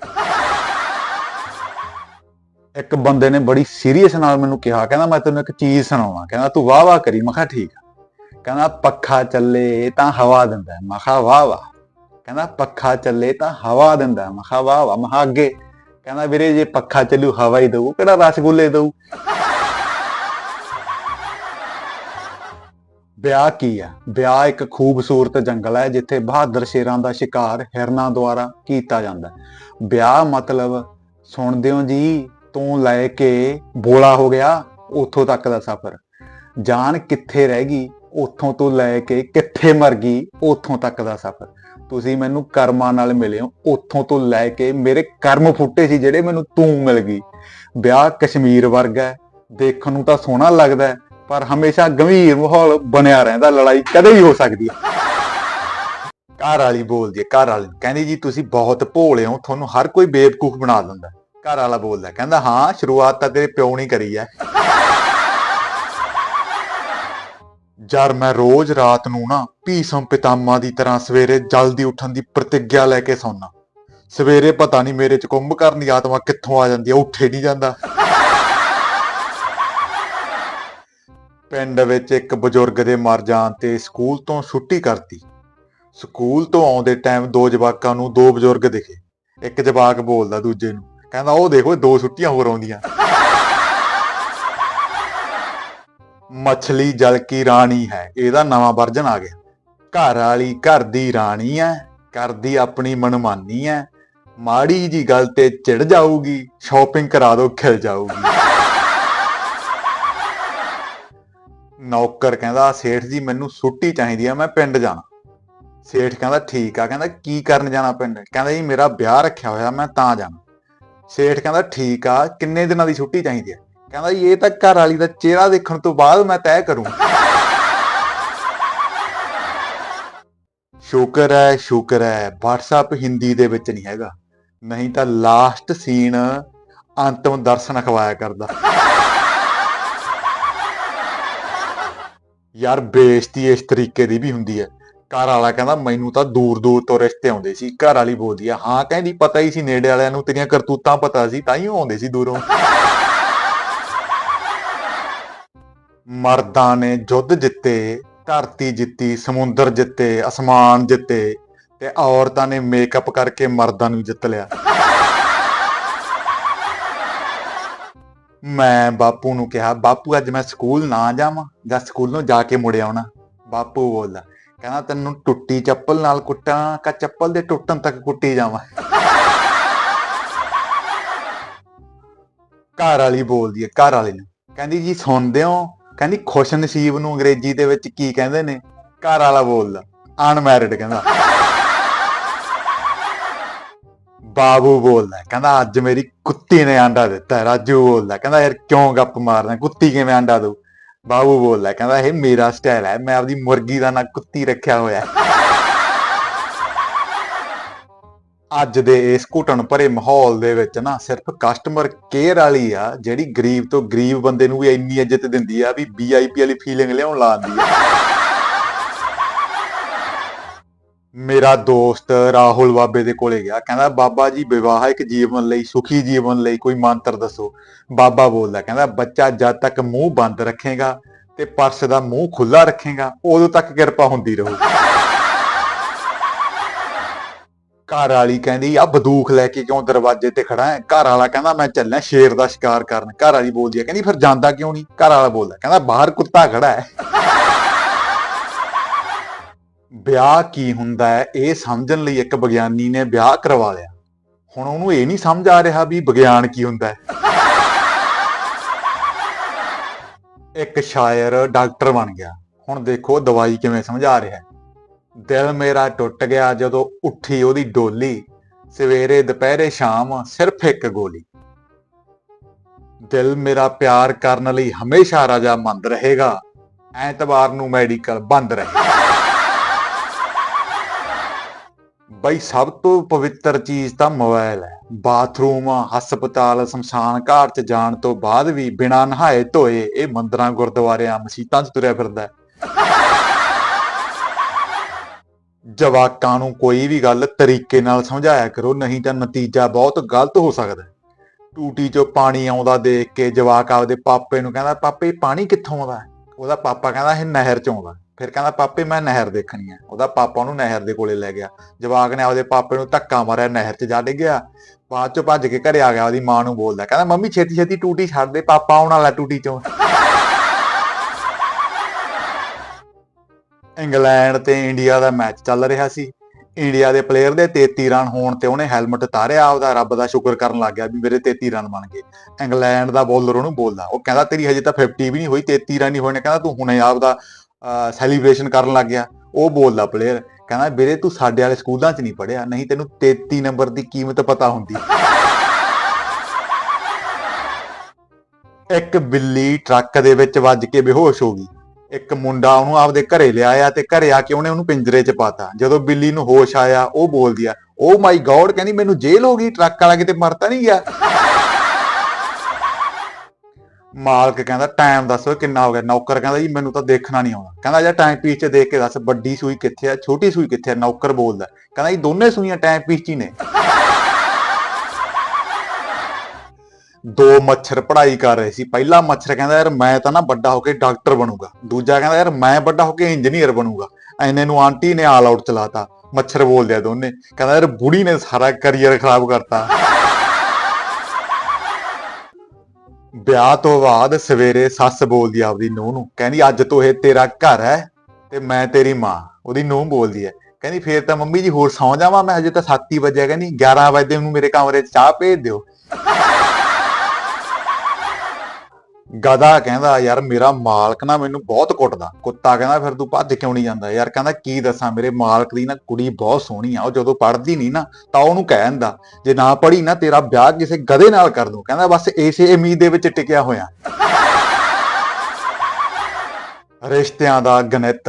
ਇੱਕ ਬੰਦੇ ਨੇ ਬੜੀ ਸੀਰੀਅਸ ਨਾਲ ਮੈਨੂੰ ਕਿਹਾ, ਕਹਿੰਦਾ, ਮੈਂ ਤੈਨੂੰ ਇੱਕ ਚੀਜ਼ ਸੁਣਾਉਣਾ ਕਹਿੰਦਾ, ਤੂੰ ਵਾਹ ਵਾਹ ਕਰੀ। ਮੈਂ ਕਿਹਾ, ਠੀਕ ਆ। ਕਹਿੰਦਾ, ਪੱਖਾ ਚੱਲੇ ਤਾਂ ਹਵਾ ਦਿੰਦਾ ਮੈਂ ਕਿਹਾ, ਵਾਹ ਵਾਹ। ਕਹਿੰਦਾ, ਪੱਖਾ ਚੱਲੇ ਤਾਂ ਹਵਾ ਦਿੰਦਾ ਮੈਂ ਕਿਹਾ, ਵਾਹ ਵਾਹ। ਮੈਂ ਅੱਗੇ ਕਹਿੰਦਾ ਵੀਰੇ ਜੇ ਪੱਖਾ ਚੱਲੂ, ਹਵਾ ਹੀ ਦਊ, ਕਿਹੜਾ ਰਸਗੁੱਲੇ ਦਊ? ਵਿਆਹ ਕੀ ਆ? ਵਿਆਹ ਇੱਕ ਖੂਬਸੂਰਤ ਜੰਗਲ ਹੈ, ਜਿੱਥੇ ਬਹਾਦਰ ਸ਼ੇਰਾਂ ਦਾ ਸ਼ਿਕਾਰ ਹਿਰਨਾਂ ਦੁਆਰਾ ਕੀਤਾ ਜਾਂਦਾ ਵਿਆਹ ਮਤਲਬ ਸੁਣਦੇ ਹੋ ਜੀ, ਤੋਂ ਲੈ ਕੇ ਬੋਲਾ ਹੋ ਗਿਆ, ਉੱਥੋਂ ਤੱਕ ਦਾ ਸਫ਼ਰ। ਜਾਨ ਕਿੱਥੇ ਰਹਿ ਗਈ, ਉੱਥੋਂ ਤੋਂ ਲੈ ਕੇ ਕਿੱਥੇ ਮਰ ਗਈ, ਉੱਥੋਂ ਤੱਕ ਦਾ ਸਫ਼ਰ। ਤੁਸੀਂ ਮੈਨੂੰ ਕਰਮਾਂ ਨਾਲ ਮਿਲੇ ਹੋ ਉੱਥੋਂ ਤੋਂ ਲੈ ਕੇ ਮੇਰੇ ਕਰਮ ਫੁੱਟੇ ਸੀ ਜਿਹੜੇ ਮੈਨੂੰ ਤੂੰ ਮਿਲ ਗਈ। ਵਿਆਹ ਕਸ਼ਮੀਰ ਵਰਗਾ ਹੈ, ਦੇਖਣ ਨੂੰ ਤਾਂ ਸੋਹਣਾ ਲੱਗਦਾ ਹੈ, ਪਰ ਹਮੇਸ਼ਾ ਗੰਭੀਰ ਮਾਹੌਲ ਬਣਿਆ ਰਹਿੰਦਾ ਲੜਾਈ ਕਦੇ ਵੀ ਹੋ ਸਕਦੀ ਹੈ। ਘਰ ਵਾਲੀ ਬੋਲਦੀ ਹੈ ਘਰ ਵਾਲੀ ਕਹਿੰਦੀ ਜੀ ਤੁਸੀਂ ਬਹੁਤ ਭੋਲੇ ਹੋ ਤੁਹਾਨੂੰ ਹਰ ਕੋਈ ਬੇਵਕੂਫ ਬਣਾ ਦਿੰਦਾ ਘਰ ਵਾਲਾ ਬੋਲਦਾ ਕਹਿੰਦਾ ਹਾਂ ਸ਼ੁਰੂਆਤ ਤਾਂ ਤੇਰੇ ਪਿਓ ਨੇ ਕਰੀ ਹੈ। ਯਾਰ ਮੈਂ ਰੋਜ਼ ਰਾਤ ਨੂੰ ਨਾ ਭੀਸ਼ਮ ਪਿਤਾਮਾ ਦੀ ਤਰ੍ਹਾਂ ਸਵੇਰੇ ਜਲਦੀ ਉੱਠਣ ਦੀ ਪ੍ਰਤੀਗਿਆ ਲੈ ਕੇ ਸੌਣਾ ਸਵੇਰੇ ਪਤਾ ਨਹੀਂ ਮੇਰੇ ਚ ਕੁੰਭ ਕਰਨ ਦੀ ਆਤਮਾ ਕਿੱਥੋਂ ਆ ਜਾਂਦੀ ਆ ਉੱਠੇ ਨਹੀਂ ਜਾਂਦਾ। ਪਿੰਡ ਵਿੱਚ ਇੱਕ ਬਜ਼ੁਰਗ ਦੇ ਮਰ ਜਾਣ ਤੇ ਸਕੂਲ ਤੋਂ ਛੁੱਟੀ ਕਰਤੀ। ਸਕੂਲ ਤੋਂ ਆਉਂਦੇ ਟਾਈਮ ਦੋ ਜਵਾਕਾਂ ਨੂੰ ਦੋ ਬਜ਼ੁਰਗ ਦਿਖੇ। ਇੱਕ ਜਵਾਕ ਬੋਲਦਾ ਦੂਜੇ ਨੂੰ, ਕਹਿੰਦਾ, ਉਹ ਦੇਖੋ, ਦੋ ਛੁੱਟੀਆਂ ਹੋਰ ਆਉਂਦੀਆਂ। ਮੱਛਲੀ ਜਲ ਕੀ ਰਾਣੀ ਹੈ? ਇਹਦਾ ਨਵਾਂ ਵਰਜਨ ਆ ਗਿਆ। ਘਰ ਵਾਲੀ ਘਰ ਦੀ ਰਾਣੀ ਹੈ ਕਰਦੀ ਆਪਣੀ ਮਨਮਾਨੀ ਹੈ। ਮਾੜੀ ਜੀ ਗੱਲ ਤੇ ਚਿੜ ਜਾਊਗੀ ਸ਼ਾਪਿੰਗ ਕਰਾ ਦੋ, ਖਿਲ ਜਾਊਗੀ। ਨੌਕਰ ਕਹਿੰਦਾ, ਸੇਠ ਜੀ, ਮੈਨੂੰ ਛੁੱਟੀ ਚਾਹੀਦੀ ਆ, ਮੈਂ ਪਿੰਡ ਜਾਣਾ। ਸੇਠ ਕਹਿੰਦਾ, ਠੀਕ ਆ। ਕਹਿੰਦਾ, ਕੀ ਕਰਨ ਜਾਣਾ ਪਿੰਡ? ਕਹਿੰਦਾ, ਜੀ, ਮੇਰਾ ਵਿਆਹ ਰੱਖਿਆ ਹੋਇਆ, ਮੈਂ ਤਾਂ ਜਾਣਾ। ਸੇਠ ਕਹਿੰਦਾ, ਠੀਕ ਆ, ਕਿੰਨੇ ਦਿਨਾਂ ਦੀ ਛੁੱਟੀ ਚਾਹੀਦੀ ਆ? ਕਹਿੰਦਾ ਇਹ ਤਾਂ ਘਰ ਵਾਲੀ ਦਾ ਚਿਹਰਾ ਦੇਖਣ ਤੋਂ ਬਾਅਦ ਮੈਂ ਤੈਅ ਕਰੂੰ। ਸ਼ੁਕਰ ਹੈ ਸ਼ੁਕਰ ਹੈ, WhatsApp ਹਿੰਦੀ ਦੇ ਵਿੱਚ ਨਹੀਂ ਹੈਗਾ। ਨਹੀਂ ਤਾਂ ਲਾਸਟ ਸੀਨ ਅੰਤਮ ਦਰਸ਼ਨ ਅਖਵਾਇਆ ਕਰਦਾ। ਯਾਰ, ਬੇਇੱਜ਼ਤੀ ਇਸ ਤਰੀਕੇ ਦੀ ਵੀ ਹੁੰਦੀ ਹੈ। ਘਰ ਵਾਲਾ ਕਹਿੰਦਾ, ਮੈਨੂੰ ਤਾਂ ਦੂਰ ਦੂਰ ਤੋਂ ਰਿਸ਼ਤੇ ਆਉਂਦੇ ਸੀ, ਘਰ ਵਾਲੀ ਬੋਲਦੀ ਆ ਹਾਂ, ਕਹਿੰਦੀ, ਪਤਾ ਹੀ ਸੀ ਨੇੜੇ ਵਾਲਿਆਂ ਨੂੰ ਤੇਰੀਆਂ ਕਰਤੂਤਾਂ ਪਤਾ ਸੀ, ਤਾਂ ਹੀ ਆਉਂਦੇ ਸੀ ਦੂਰੋਂ। ਮਰਦਾਂ ਨੇ ਯੁੱਧ ਜਿੱਤੇ, ਧਰਤੀ ਜਿੱਤੀ, ਸਮੁੰਦਰ ਜਿੱਤੇ, ਅਸਮਾਨ ਜਿੱਤੇ ਤੇ ਔਰਤਾਂ ਨੇ ਮੇਕਅਪ ਕਰਕੇ ਮਰਦਾਂ ਨੂੰ ਜਿੱਤ ਲਿਆ। ਮੈਂ ਬਾਪੂ ਨੂੰ ਕਿਹਾ, ਬਾਪੂ, ਅੱਜ ਮੈਂ ਸਕੂਲ ਨਾ ਜਾਵਾਂ ਜਾਂ ਸਕੂਲੋਂ ਜਾ ਕੇ ਮੁੜ ਆਉਣਾ? ਬਾਪੂ ਬੋਲਦਾ, ਕਹਿੰਦਾ ਤੈਨੂੰ ਟੁੱਟੀ ਚੱਪਲ ਨਾਲ ਕੁੱਟਾਂ, ਕਾ ਚੱਪਲ ਦੇ ਟੁੱਟਣ ਤੱਕ ਕੁੱਟੀ ਜਾਵਾਂ? ਘਰ ਵਾਲੀ ਬੋਲਦੀ ਹੈ, ਘਰ ਵਾਲੀ ਨੂੰ, ਕਹਿੰਦੀ ਜੀ, ਸੁਣਦੇ ਹੋ? ਕਹਿੰਦੀ ਖੁਸ਼ ਨਸੀਬ ਨੂੰ ਅੰਗਰੇਜ਼ੀ ਦੇ ਵਿੱਚ ਕੀ ਕਹਿੰਦੇ ਨੇ? ਘਰ ਵਾਲਾ ਬੋਲਦਾ ਅਨਮੈਰਿਡ ਕਹਿੰਦਾ। ਬਾਬੂ ਬੋਲਦਾ, ਕਹਿੰਦਾ ਅੱਜ ਮੇਰੀ ਕੁੱਤੀ ਨੇ ਆਂਡਾ ਦਿੱਤਾ, ਰਾਜੂ ਬੋਲਦਾ, ਕਹਿੰਦਾ ਯਾਰ ਕਿਉਂ ਗੱਪ ਮਾਰਦਾ, ਕੁੱਤੀ ਕਿਵੇਂ ਆਂਡਾ ਦਊ? ਬਾਬੂ ਬੋਲਦਾ, ਕਹਿੰਦਾ ਇਹ ਮੇਰਾ ਸਟਾਈਲ ਹੈ, ਮੈਂ ਆਪਦੀ ਮੁਰਗੀ ਦਾ ਨਾ ਕੁੱਤੀ ਰੱਖਿਆ ਹੋਇਆ ਅੱਜ ਦੇ ਇਸ ਘੁਟਣ ਭਰੇ ਮਾਹੌਲ ਦੇ ਵਿੱਚ ਨਾ ਸਿਰਫ ਕਸਟਮਰ ਕੇਅਰ ਵਾਲੀ ਆ, ਜਿਹੜੀ ਗਰੀਬ ਤੋਂ ਗਰੀਬ ਬੰਦੇ ਨੂੰ ਵੀ ਇੰਨੀ ਇੱਜ਼ਤ ਦਿੰਦੀ ਆ ਵੀ ਵੀਆਈਪੀ ਵਾਲੀ ਫੀਲਿੰਗ ਲਿਆਉਣ ਲਾਉਂਦੀ ਆ। ਮੇਰਾ ਦੋਸਤ ਰਾਹੁਲ ਬਾਬੇ ਦੇ ਕੋਲੇ ਗਿਆ, ਕਹਿੰਦਾ, ਬਾਬਾ ਜੀ ਵਿਵਾਹਿਕ ਜੀਵਨ ਲਈ, ਸੁਖੀ ਜੀਵਨ ਲਈ ਕੋਈ ਮੰਤਰ ਦੱਸੋ। ਬਾਬਾ ਬੋਲਦਾ, ਕਹਿੰਦਾ, ਬੱਚਾ ਜਦ ਤੱਕ ਮੂੰਹ ਬੰਦ ਰੱਖੇਗਾ ਤੇ ਪਰਸ ਦਾ ਮੂੰਹ ਖੁੱਲਾ ਰੱਖੇਗਾ, ਉਦੋਂ ਤੱਕ ਕਿਰਪਾ ਹੁੰਦੀ ਰਹੂ ਘਰ ਵਾਲੀ ਕਹਿੰਦੀ ਆ ਬੰਦੂਕ ਲੈ ਕੇ ਕਿਉਂ ਦਰਵਾਜ਼ੇ ਤੇ ਖੜਾ ਹੈ? ਘਰ ਵਾਲਾ ਕਹਿੰਦਾ, ਮੈਂ ਚੱਲਿਆ ਸ਼ੇਰ ਦਾ ਸ਼ਿਕਾਰ ਕਰਨ। ਘਰ ਵਾਲੀ ਬੋਲਦੀ ਹੈ ਕਹਿੰਦੀ, ਫਿਰ ਜਾਂਦਾ ਕਿਉਂ ਨਹੀਂ? ਘਰ ਵਾਲਾ ਬੋਲਦਾ, ਕਹਿੰਦਾ, ਬਾਹਰ ਕੁੱਤਾ ਖੜਾ ਹੈ। ਵਿਆਹ ਕੀ ਹੁੰਦਾ ਹੈ? ਇਹ ਸਮਝਣ ਲਈ ਇੱਕ ਵਿਗਿਆਨੀ ਨੇ ਵਿਆਹ ਕਰਵਾ ਲਿਆ। ਹੁਣ ਉਹਨੂੰ ਇਹ ਨਹੀਂ ਸਮਝ ਆ ਰਿਹਾ ਵੀ ਵਿਗਿਆਨ ਕੀ ਹੁੰਦਾ ਹੈ। ਇੱਕ ਸ਼ਾਇਰ ਡਾਕਟਰ ਬਣ ਗਿਆ। ਹੁਣ ਦੇਖੋ ਦਵਾਈ ਕਿਵੇਂ ਸਮਝਾ ਰਿਹਾ ਹੈ। ਦਿਲ ਮੇਰਾ ਟੁੱਟ ਗਿਆ ਜਦੋਂ ਉੱਠੀ ਉਹਦੀ ਡੋਲੀ। ਸਵੇਰੇ, ਦੁਪਹਿਰੇ, ਸ਼ਾਮ ਸਿਰਫ ਇੱਕ ਗੋਲੀ। ਦਿਲ ਮੇਰਾ ਪਿਆਰ ਕਰਨ ਲਈ ਹਮੇਸ਼ਾ ਰਜ਼ਾਮੰਦ ਰਹੇਗਾ। ਐਤਵਾਰ ਨੂੰ ਮੈਡੀਕਲ ਬੰਦ ਰਹੇਗਾ। ਬਈ, ਸਭ ਤੋਂ ਪਵਿੱਤਰ ਚੀਜ਼ ਤਾਂ ਮੋਬਾਈਲ ਹੈ। ਬਾਥਰੂਮ, ਹਸਪਤਾਲ, ਸ਼ਮਸ਼ਾਨ ਘਾਟ ਚ ਜਾਣ ਤੋਂ ਬਾਅਦ ਵੀ ਬਿਨਾਂ ਨਹਾਏ ਧੋਏ ਇਹ ਮੰਦਰਾਂ, ਗੁਰਦੁਆਰਿਆਂ, ਮਸੀਤਾਂ 'ਚ ਤੁਰਿਆ ਫਿਰਦਾ ਹੈ। ਜਵਾਕਾਂ ਨੂੰ ਕੋਈ ਵੀ ਗੱਲ ਤਰੀਕੇ ਨਾਲ ਸਮਝਾਇਆ ਕਰੋ, ਨਹੀਂ ਤਾਂ ਨਤੀਜਾ ਬਹੁਤ ਗਲਤ ਹੋ ਸਕਦਾ ਹੈ। ਟੂਟੀ 'ਚੋਂ ਪਾਣੀ ਆਉਂਦਾ ਦੇਖ ਕੇ ਜਵਾਕ ਆਪਦੇ ਪਾਪੇ ਨੂੰ ਕਹਿੰਦਾ, ਪਾਪੇ ਪਾਣੀ ਕਿੱਥੋਂ ਆਉਂਦਾ ਉਹਦਾ ਪਾਪਾ ਕਹਿੰਦਾ, ਇਹ ਨਹਿਰ 'ਚੋਂ ਆਉਂਦਾ ਫਿਰ ਕਹਿੰਦਾ, ਪਾਪੇ, ਮੈਂ ਨਹਿਰ ਦੇਖਣੀ ਹੈ। ਉਹਦਾ ਪਾਪਾ ਉਹਨੂੰ ਨਹਿਰ ਦੇ ਕੋਲੇ ਲੈ ਗਿਆ। ਜਵਾਕ ਨੇ ਆਪਦੇ ਪਾਪੇ ਨੂੰ ਧੱਕਾ ਮਾਰਿਆ, ਨਹਿਰ 'ਚ ਜਾ ਡਿੱਗਿਆ ਬਾਅਦ 'ਚੋਂ ਭੱਜ ਕੇ ਘਰੇ ਆ ਗਿਆ, ਉਹਦੀ ਮਾਂ ਨੂੰ ਬੋਲਦਾ, ਕਹਿੰਦਾ, ਮੰਮੀ ਛੇਤੀ ਛੇਤੀ ਟੂਟੀ ਛੱਡ ਦੇ, ਪਾਪਾ ਆਉਣ ਵਾਲਾ ਟੂਟੀ 'ਚੋਂ। ਇੰਗਲੈਂਡ ਤੇ ਇੰਡੀਆ ਦਾ ਮੈਚ ਚੱਲ ਰਿਹਾ ਸੀ। ਇੰਡੀਆ ਦੇ ਪਲੇਅਰ ਦੇ 33 ਰਨ ਹੋਣ ਤੇ ਉਹਨੇ ਹੈਲਮਟ ਤਾਰਿਆ, ਆਪਦਾ ਰੱਬ ਦਾ ਸ਼ੁਕਰ ਕਰਨ ਲੱਗ ਗਿਆ ਵੀ ਮੇਰੇ 33 ਰਨ ਬਣ ਗਏ। ਇੰਗਲੈਂਡ ਦਾ ਬੋਲਰ ਉਹਨੂੰ ਬੋਲਦਾ, ਉਹ ਕਹਿੰਦਾ, ਤੇਰੀ ਹਜੇ ਤਾਂ 50 ਵੀ ਨਹੀਂ ਹੋਈ 33 ਰਨ ਹੀ ਹੋਏ ਨੇ। ਕਹਿੰਦਾ, ਤੂੰ ਹੁਣੇ ਆਪਦਾ ਸੈਲੀਬ੍ਰੇਸ਼ਨ ਕਰਨ ਲੱਗ ਗਿਆ। ਉਹ ਬੋਲਦਾ ਪਲੇਅਰ ਕਹਿੰਦਾ, ਵੀਰੇ, ਤੂੰ ਸਾਡੇ ਵਾਲੇ ਸਕੂਲਾਂ 'ਚ ਨਹੀਂ ਪੜਿਆ ਨਹੀਂ ਤੈਨੂੰ 33 ਨੰਬਰ ਦੀ ਕੀਮਤ ਪਤਾ ਹੁੰਦੀ। ਇੱਕ ਬਿੱਲੀ ਟਰੱਕ ਦੇ ਵਿੱਚ ਵੱਜ ਕੇ ਬੇਹੋਸ਼ ਹੋ ਗਈ। ਇੱਕ ਮੁੰਡਾ ਉਹਨੂੰ ਆਪਦੇ ਘਰੇ ਲਿਆਇਆ ਤੇ ਘਰੇ ਆ ਕੇ ਉਹਨੇ ਉਹਨੂੰ ਪਿੰਜਰੇ 'ਚ ਪਾਤਾ। ਜਦੋਂ ਬਿੱਲੀ ਨੂੰ ਹੋਸ਼ ਆਇਆ, ਉਹ ਬੋਲਦੀ ਆ ਓ ਮਾਈ ਗॉड ਕਹਿੰਦੀ, ਮੈਨੂੰ ਜੇਲ੍ਹ ਹੋ ਗਈ, ਟਰੱਕ ਵਾਲਾ ਕਿਤੇ ਮਰਤਾ ਨਹੀਂ ਗਿਆ? ਮਾਲਕ ਕਹਿੰਦਾ ਟਾਈਮ ਦੱਸੋ ਕਿੰਨਾ ਹੋ ਗਿਆ? ਨੌਕਰ ਕਹਿੰਦਾ, ਜੀ, ਮੈਨੂੰ ਤਾਂ ਦੇਖਣਾ ਨਹੀਂ ਆਉਂਦਾ। ਕਹਿੰਦਾ ਜਾਂ ਟਾਈਮ ਪੀਸ 'ਚ ਦੇਖ ਕੇ ਦੱਸ, ਵੱਡੀ ਸੂਈ ਕਿੱਥੇ ਆ, ਛੋਟੀ ਸੂਈ ਕਿੱਥੇ ਆ? ਨੌਕਰ ਬੋਲਦਾ, ਕਹਿੰਦਾ ਜੀ ਦੋਨੇ ਸੂਈਆਂ ਟਾਈਮ ਪੀਸ 'ਚ ਹੀ ਨੇ। ਦੋ ਮੱਛਰ ਪੜ੍ਹਾਈ ਕਰ ਰਹੇ ਸੀ। ਪਹਿਲਾ ਮੱਛਰ ਕਹਿੰਦਾ ਯਾਰ ਮੈਂ ਤਾਂ ਨਾ ਵੱਡਾ ਹੋ ਕੇ ਡਾਕਟਰ ਬਣੂੰਗਾ। ਦੂਜਾ ਕਹਿੰਦਾ ਯਾਰ ਮੈਂ ਵੱਡਾ ਹੋ ਕੇ ਇੰਜੀਨੀਅਰ ਬਣੂੰਗਾ। ਐਨੇ ਨੂੰ ਆਂਟੀ ਨੇ ਆਲ ਆਊਟ ਚਲਾਤਾ। ਮੱਛਰ ਬੋਲਦੇ ਆ ਦੋਨੇ। ਕਹਿੰਦਾ ਯਾਰ ਬੁੜੀ ਨੇ ਸਾਰਾ ਕੈਰੀਅਰ ਖਰਾਬ ਕਰਤਾ। ਵਿਆਹ ਤੋਂ ਬਾਅਦ ਸਵੇਰੇ ਸੱਸ ਬੋਲਦੀ ਆ ਆਪਦੀ ਨੂੰਹ ਨੂੰ। ਕਹਿੰਦੀ ਅੱਜ ਤੋਂ ਇਹ ਤੇਰਾ ਘਰ ਹੈ ਤੇ ਮੈਂ ਤੇਰੀ ਮਾਂ। ਉਹਦੀ ਨੂੰਹ ਬੋਲਦੀ ਹੈ। ਕਹਿੰਦੀ ਫੇਰ ਤਾਂ ਮੰਮੀ ਜੀ ਹੋਰ ਸੌਂ ਜਾਵਾਂ ਮੈਂ ਹਜੇ ਤਾਂ 7 ਹੀ ਵਜੇ ਕਹਿੰਦੀ 11 ਵਜੇ ਨੂੰ ਮੇਰੇ ਕਮਰੇ 'ਚ ਚਾਹ ਭੇਜ ਦਿਓ। ਗਦਾ ਕਹਿੰਦਾ, ਯਾਰ ਮੇਰਾ ਮਾਲਕ ਨਾ ਮੈਨੂੰ ਬਹੁਤ ਕੁੱਟਦਾ। ਕੁੱਤਾ ਕਹਿੰਦਾ, ਫਿਰ ਤੂੰ ਭੱਜ ਕਿਉਂ ਨਹੀਂ ਜਾਂਦਾ? ਯਾਰ ਕਹਿੰਦਾ, ਕੀ ਦੱਸਾਂ, ਮੇਰੇ ਮਾਲਕ ਦੀ ਨਾ ਕੁੜੀ ਬਹੁਤ ਸੋਹਣੀ ਆ, ਉਹ ਜਦੋਂ ਪੜ੍ਹਦੀ ਨਹੀਂ ਨਾ, ਤਾਂ ਉਹਨੂੰ ਕਹਿ ਦਿੰਦਾ, ਜੇ ਨਾ ਪੜ੍ਹੀ ਨਾ, ਤੇਰਾ ਵਿਆਹ ਕਿਸੇ ਗਧੇ ਨਾਲ ਕਰ ਦੂੰ। ਕਹਿੰਦਾ, ਬਸ ਇਸੇ ਉਮੀਦ ਦੇ ਵਿੱਚ ਟਿਕਿਆ ਹੋਇਆ। ਰਿਸ਼ਤਿਆਂ ਦਾ ਗਣਿਤ,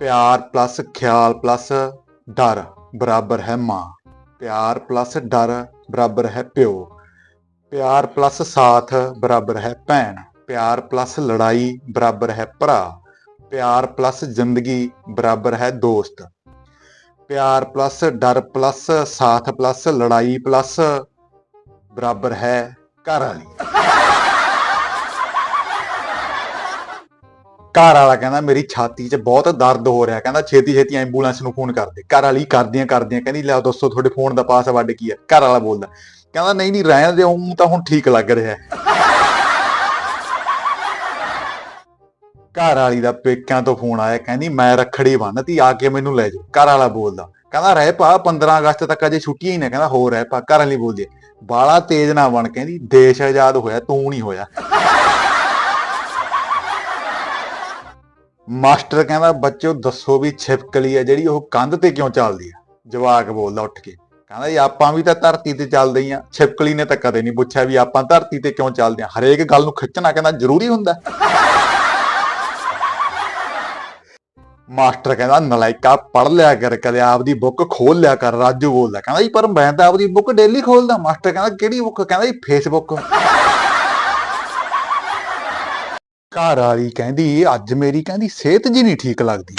ਪਿਆਰ ਪਲੱਸ ਖਿਆਲ ਪਲੱਸ ਡਰ, ਬਰਾਬਰ ਹੈ ਮਾਂ। ਪਿਆਰ ਪਲੱਸ ਡਰ, ਬਰਾਬਰ ਹੈ ਪਿਓ। ਪਿਆਰ ਪਲੱਸ ਸਾਥ ਬਰਾਬਰ ਹੈ ਭੈਣ, ਪਿਆਰ ਪਲੱਸ ਲੜਾਈ ਬਰਾਬਰ ਹੈ ਭਰਾ, ਪਿਆਰ ਪਲੱਸ ਜ਼ਿੰਦਗੀ ਬਰਾਬਰ ਹੈ ਦੋਸਤ। ਪਿਆਰ ਪਲੱਸ ਡਰ ਪਲੱਸ ਸਾਥ ਪਲੱਸ ਲੜਾਈ ਪਲੱਸ ਬਰਾਬਰ ਹੈ ਘਰ ਵਾਲੀ। ਘਰ ਵਾਲਾ ਕਹਿੰਦਾ, ਮੇਰੀ ਛਾਤੀ 'ਚ ਬਹੁਤ ਦਰਦ ਹੋ ਰਿਹਾ। ਕਹਿੰਦਾ ਛੇਤੀ ਛੇਤੀ ਐਂਬੂਲੈਂਸ ਨੂੰ ਫੋਨ ਕਰ ਦੇ। ਘਰ ਵਾਲੀ ਕਰਦੀਆਂ ਕਰਦੀਆਂ ਕਹਿੰਦੀ, ਲੈ ਦੱਸੋ ਤੁਹਾਡੇ ਫੋਨ ਦਾ ਪਾਸਵਰਡ ਕੀ ਹੈ? ਘਰ ਵਾਲਾ ਬੋਲਦਾ ਕਹਿੰਦਾ ਨਹੀਂ ਨਹੀਂ ਰਹਿਣ ਦੇ ਉਹ ਤਾਂ ਹੁਣ ਠੀਕ ਲੱਗ ਰਿਹਾ ਘਰ ਵਾਲੀ ਦਾ ਪੇਕਿਆਂ ਤੋਂ ਫੋਨ ਆਇਆ ਕਹਿੰਦੀ ਮੈਂ ਰੱਖੜੀ ਬੰਨਤੀ ਆ ਕੇ ਮੈਨੂੰ ਲੈ ਜਾਓ। ਘਰ ਵਾਲਾ ਬੋਲਦਾ ਕਹਿੰਦਾ ਰਹਿ ਪਾ 15 ਅਗਸਤ ਤੱਕ ਅਜੇ ਛੁੱਟੀਆਂ ਹੀ ਨੇ ਕਹਿੰਦਾ ਹੋਰ ਰਹਿ ਪਾ ਘਰ ਵਾਲੀ ਬੋਲਦੀ ਹੈ, ਬਾਲਾ ਤੇਜ਼ ਨਾ ਬਣ ਕਹਿੰਦੀ ਦੇਸ਼ ਆਜ਼ਾਦ ਹੋਇਆ ਤੂੰ ਨਹੀਂ ਹੋਇਆ। ਮਾਸਟਰ ਕਹਿੰਦਾ ਬੱਚਿਓ ਦੱਸੋ ਵੀ ਛਿਪਕਲੀ ਹੈ ਜਿਹੜੀ ਉਹ ਕੰਧ ਤੇ ਕਿਉਂ ਚੱਲਦੀ ਹੈ? ਜਵਾਕ ਬੋਲਦਾ ਉੱਠ ਕੇ। ਕਹਿੰਦਾ ਜੀ, ਆਪਾਂ ਵੀ ਤਾਂ ਧਰਤੀ ਤੇ ਚੱਲਦੇ ਹੀ ਆ। ਛਿਪਕਲੀ ਨੇ ਤਾਂ ਕਦੇ ਨਹੀਂ ਪੁੱਛਿਆ ਵੀ ਆਪਾਂ ਧਰਤੀ ਤੇ ਕਿਉਂ ਚੱਲਦੇ ਆ। ਹਰੇਕ ਗੱਲ ਨੂੰ ਖਿੱਚਣਾ ਕਹਿੰਦਾ ਜ਼ਰੂਰੀ ਹੁੰਦਾ। ਮਾਸਟਰ ਕਹਿੰਦਾ, ਨਲਾਇਕਾ ਪੜ ਲਿਆ ਕਰ, ਕਦੇ ਆਪਦੀ ਬੁੱਕ ਖੋਲ ਲਿਆ ਕਰ, ਰਾਜੂ ਬੋਲਦਾ। ਕਹਿੰਦਾ ਜੀ, ਪਰ ਮੈਂ ਤਾਂ ਆਪਦੀ ਬੁੱਕ ਡੇਲੀ ਖੋਲਦਾ ਮਾਸਟਰ ਕਹਿੰਦਾ, ਕਿਹੜੀ ਬੁੱਕ ਕਹਿੰਦਾ ਜੀ ਫੇਸਬੁੱਕ ਘਰ ਵਾਲੀ ਕਹਿੰਦੀ, ਅੱਜ ਮੇਰੀ ਕਹਿੰਦੀ ਸਿਹਤ ਜੀ ਨਹੀਂ ਠੀਕ ਲੱਗਦੀ।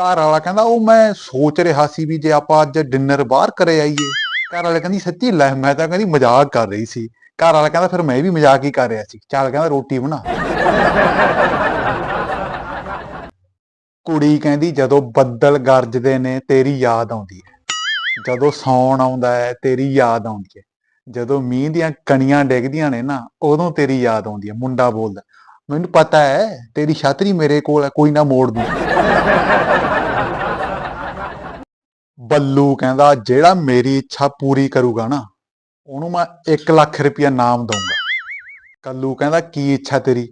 ਘਰ ਵਾਲਾ ਕਹਿੰਦਾ, ਉਹ ਮੈਂ ਸੋਚ ਰਿਹਾ ਸੀ ਵੀ ਜੇ ਆਪਾਂ ਅੱਜ ਡਿਨਰ ਬਾਹਰ ਕਰੇ ਆਈਏ। ਘਰ ਵਾਲੇ ਕਹਿੰਦੀ, ਸੱਚੀ ਲੈ, ਮੈਂ ਤਾਂ ਕਹਿੰਦੀ ਮਜ਼ਾਕ ਕਰ ਰਹੀ ਸੀ। ਘਰ ਵਾਲਾ ਕਹਿੰਦਾ, ਫਿਰ ਮੈਂ ਵੀ ਮਜ਼ਾਕ ਹੀ ਕਰ ਰਿਹਾ ਸੀ। ਚੱਲ ਕਹਿੰਦਾ, ਰੋਟੀ ਬਣਾ। ਕੁੜੀ ਕਹਿੰਦੀ, ਜਦੋਂ ਬੱਦਲ ਗਰਜਦੇ ਨੇ, ਤੇਰੀ ਯਾਦ ਆਉਂਦੀ ਹੈ। ਜਦੋਂ ਸੌਣ ਆਉਂਦਾ ਹੈ, ਤੇਰੀ ਯਾਦ ਆਉਂਦੀ ਹੈ। ਜਦੋਂ ਮੀਂਹ ਦੀਆਂ ਕਣੀਆਂ ਡਿੱਗਦੀਆਂ ਨੇ ਨਾ, ਉਦੋਂ ਤੇਰੀ ਯਾਦ ਆਉਂਦੀ ਹੈ। ਮੁੰਡਾ ਬੋਲਦਾ ਮੈਨੂੰ ਪਤਾ ਹੈ, ਤੇਰੀ ਛਾਤਰੀ ਮੇਰੇ ਕੋਲ ਹੈ, ਕੋਈ ਨਾ ਮੋੜ ਦੂੰ। ਬੱਲੂ ਕਹਿੰਦਾ, ਜਿਹੜਾ ਮੇਰੀ ਇੱਛਾ ਪੂਰੀ ਕਰੂਗਾ ਨਾ, ਉਹਨੂੰ ਮੈਂ 1 ਲੱਖ ਰੁਪਇਆ ਨਾਮ ਦਊਂਗਾ। ਕੱਲੂ ਕਹਿੰਦਾ, ਕੀ ਇੱਛਾ ਤੇਰੀ?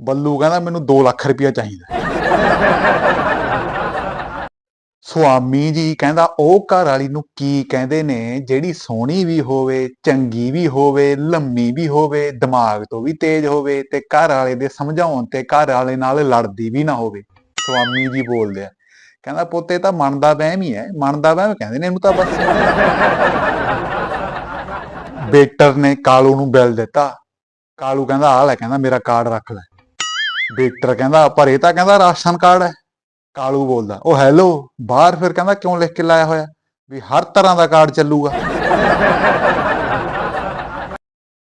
ਬੱਲੂ ਕਹਿੰਦਾ, ਮੈਨੂੰ 2 ਲੱਖ ਰੁਪਇਆ ਚਾਹੀਦਾ। ਸੁਆਮੀ ਜੀ ਕਹਿੰਦਾ, ਉਹ ਘਰ ਵਾਲੀ ਨੂੰ ਕੀ ਕਹਿੰਦੇ ਨੇ? ਜਿਹੜੀ ਸੋਹਣੀ ਵੀ ਹੋਵੇ, ਚੰਗੀ ਵੀ ਹੋਵੇ, ਲੰਮੀ ਵੀ ਹੋਵੇ, ਦਿਮਾਗ ਤੋਂ ਵੀ ਤੇਜ਼ ਹੋਵੇ ਤੇ ਘਰ ਵਾਲੇ ਦੇ ਸਮਝਾਉਣ ਤੇ ਘਰ ਵਾਲੇ ਨਾਲ ਲੜਦੀ ਵੀ ਨਾ ਹੋਵੇ। ਸੁਆਮੀ ਜੀ ਬੋਲਦੇ ਆ। ਕਹਿੰਦਾ, ਪੁੱਤੇ ਤਾਂ ਮਨ ਦਾ ਵਹਿਮ ਹੀ ਹੈ। ਮਨ ਦਾ ਵਹਿਮ ਕਹਿੰਦੇ ਨੇ ਇਹਨੂੰ ਤਾਂ ਬਸ। ਬੇਟਰ ਨੇ ਕਾਲੂ ਨੂੰ ਬਿੱਲ ਦਿੱਤਾ। ਕਾਲੂ ਕਹਿੰਦਾ ਆ ਲੈ, ਕਹਿੰਦਾ ਮੇਰਾ ਕਾਰਡ ਰੱਖ ਲੈ। ਬੇਟਰ ਕਹਿੰਦਾ, ਪਰ ਇਹ ਤਾਂ ਕਹਿੰਦਾ ਰਾਸ਼ਨ ਕਾਰਡ ਹੈ। ਕਾਲੂ ਬੋਲਦਾ। ਉਹ ਹੈਲੋ ਬਾਹਰ ਫਿਰ ਕਹਿੰਦਾ ਕਿਉਂ ਲਿਖ ਕੇ ਲਾਇਆ ਹੋਇਆ? ਵੀ ਹਰ ਤਰ੍ਹਾਂ ਦਾ ਕਾਰਡ ਚੱਲੂਗਾ।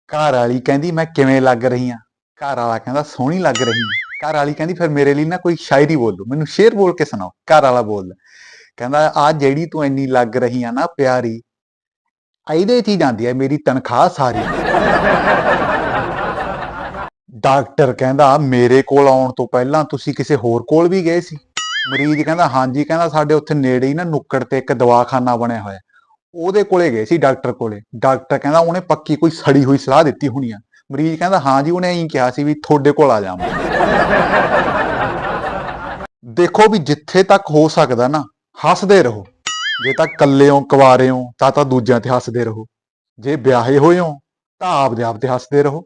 ਘਰ ਵਾਲੀ ਕਹਿੰਦੀ, ਮੈਂ ਕਿਵੇਂ ਲੱਗ ਰਹੀ ਆ? ਘਰ ਵਾਲਾ ਕਹਿੰਦਾ, ਸੋਹਣੀ ਲੱਗ ਰਹੀ ਆ। ਘਰ ਵਾਲੀ ਕਹਿੰਦੀ, ਫਿਰ ਮੇਰੇ ਲਈ ਨਾ ਕੋਈ ਸ਼ਾਇਰੀ ਬੋਲੋ। ਮੈਨੂੰ ਸ਼ੇਰ ਬੋਲ ਕੇ ਸੁਣਾਓ। ਘਰ ਵਾਲਾ ਬੋਲਦਾ ਕਹਿੰਦਾ, ਆ ਜਿਹੜੀ ਤੂੰ ਇੰਨੀ ਲੱਗ ਰਹੀ ਆ ਨਾ ਪਿਆਰੀ, ਇਹਦੇ 'ਚ ਹੀ ਜਾਂਦੀ ਹੈ ਮੇਰੀ ਤਨਖਾਹ ਸਾਰੀ। ਡਾਕਟਰ ਕਹਿੰਦਾ, ਮੇਰੇ ਕੋਲ ਆਉਣ ਤੋਂ ਪਹਿਲਾਂ ਤੁਸੀਂ ਕਿਸੇ ਹੋਰ ਕੋਲ ਵੀ ਗਏ ਸੀ? ਮਰੀਜ਼ ਕਹਿੰਦਾ, ਹਾਂਜੀ, ਕਹਿੰਦਾ ਸਾਡੇ ਉੱਥੇ ਨੇੜੇ ਹੀ ਨਾ ਨੁੱਕੜ ਤੇ ਇੱਕ ਦਵਾਖਾਨਾ ਬਣਿਆ ਹੋਇਆ ਉਹਦੇ ਕੋਲੇ ਗਏ ਸੀ ਡਾਕਟਰ ਕੋਲੇ। ਡਾਕਟਰ ਕਹਿੰਦਾ ਉਹਨੇ ਪੱਕੀ ਕੋਈ ਸੜੀ ਹੋਈ ਸਲਾਹ ਦਿੱਤੀ ਹੋਣੀ ਆ। ਮਰੀਜ਼ ਕਹਿੰਦਾ ਹਾਂਜੀ ਉਹਨੇ ਇਹੀ ਕਿਹਾ ਸੀ ਵੀ ਤੁਹਾਡੇ ਕੋਲ ਆ ਜਾਵਾਂ ਦੇਖੋ ਵੀ ਜਿੱਥੇ ਤੱਕ ਹੋ ਸਕਦਾ ਨਾ, ਹੱਸਦੇ ਰਹੋ। ਜੇ ਤਾਂ ਕੱਲੇ ਹੋ ਕੁਆਰੇ ਹੋ, ਤਾਂ ਤਾਂ ਦੂਜਿਆਂ ਤੇ ਹੱਸਦੇ ਰਹੋ। ਜੇ ਵਿਆਹੇ ਹੋਏ ਹੋ, ਤਾਂ ਆਪਦੇ ਆਪ ਤੇ ਹੱਸਦੇ ਰਹੋ।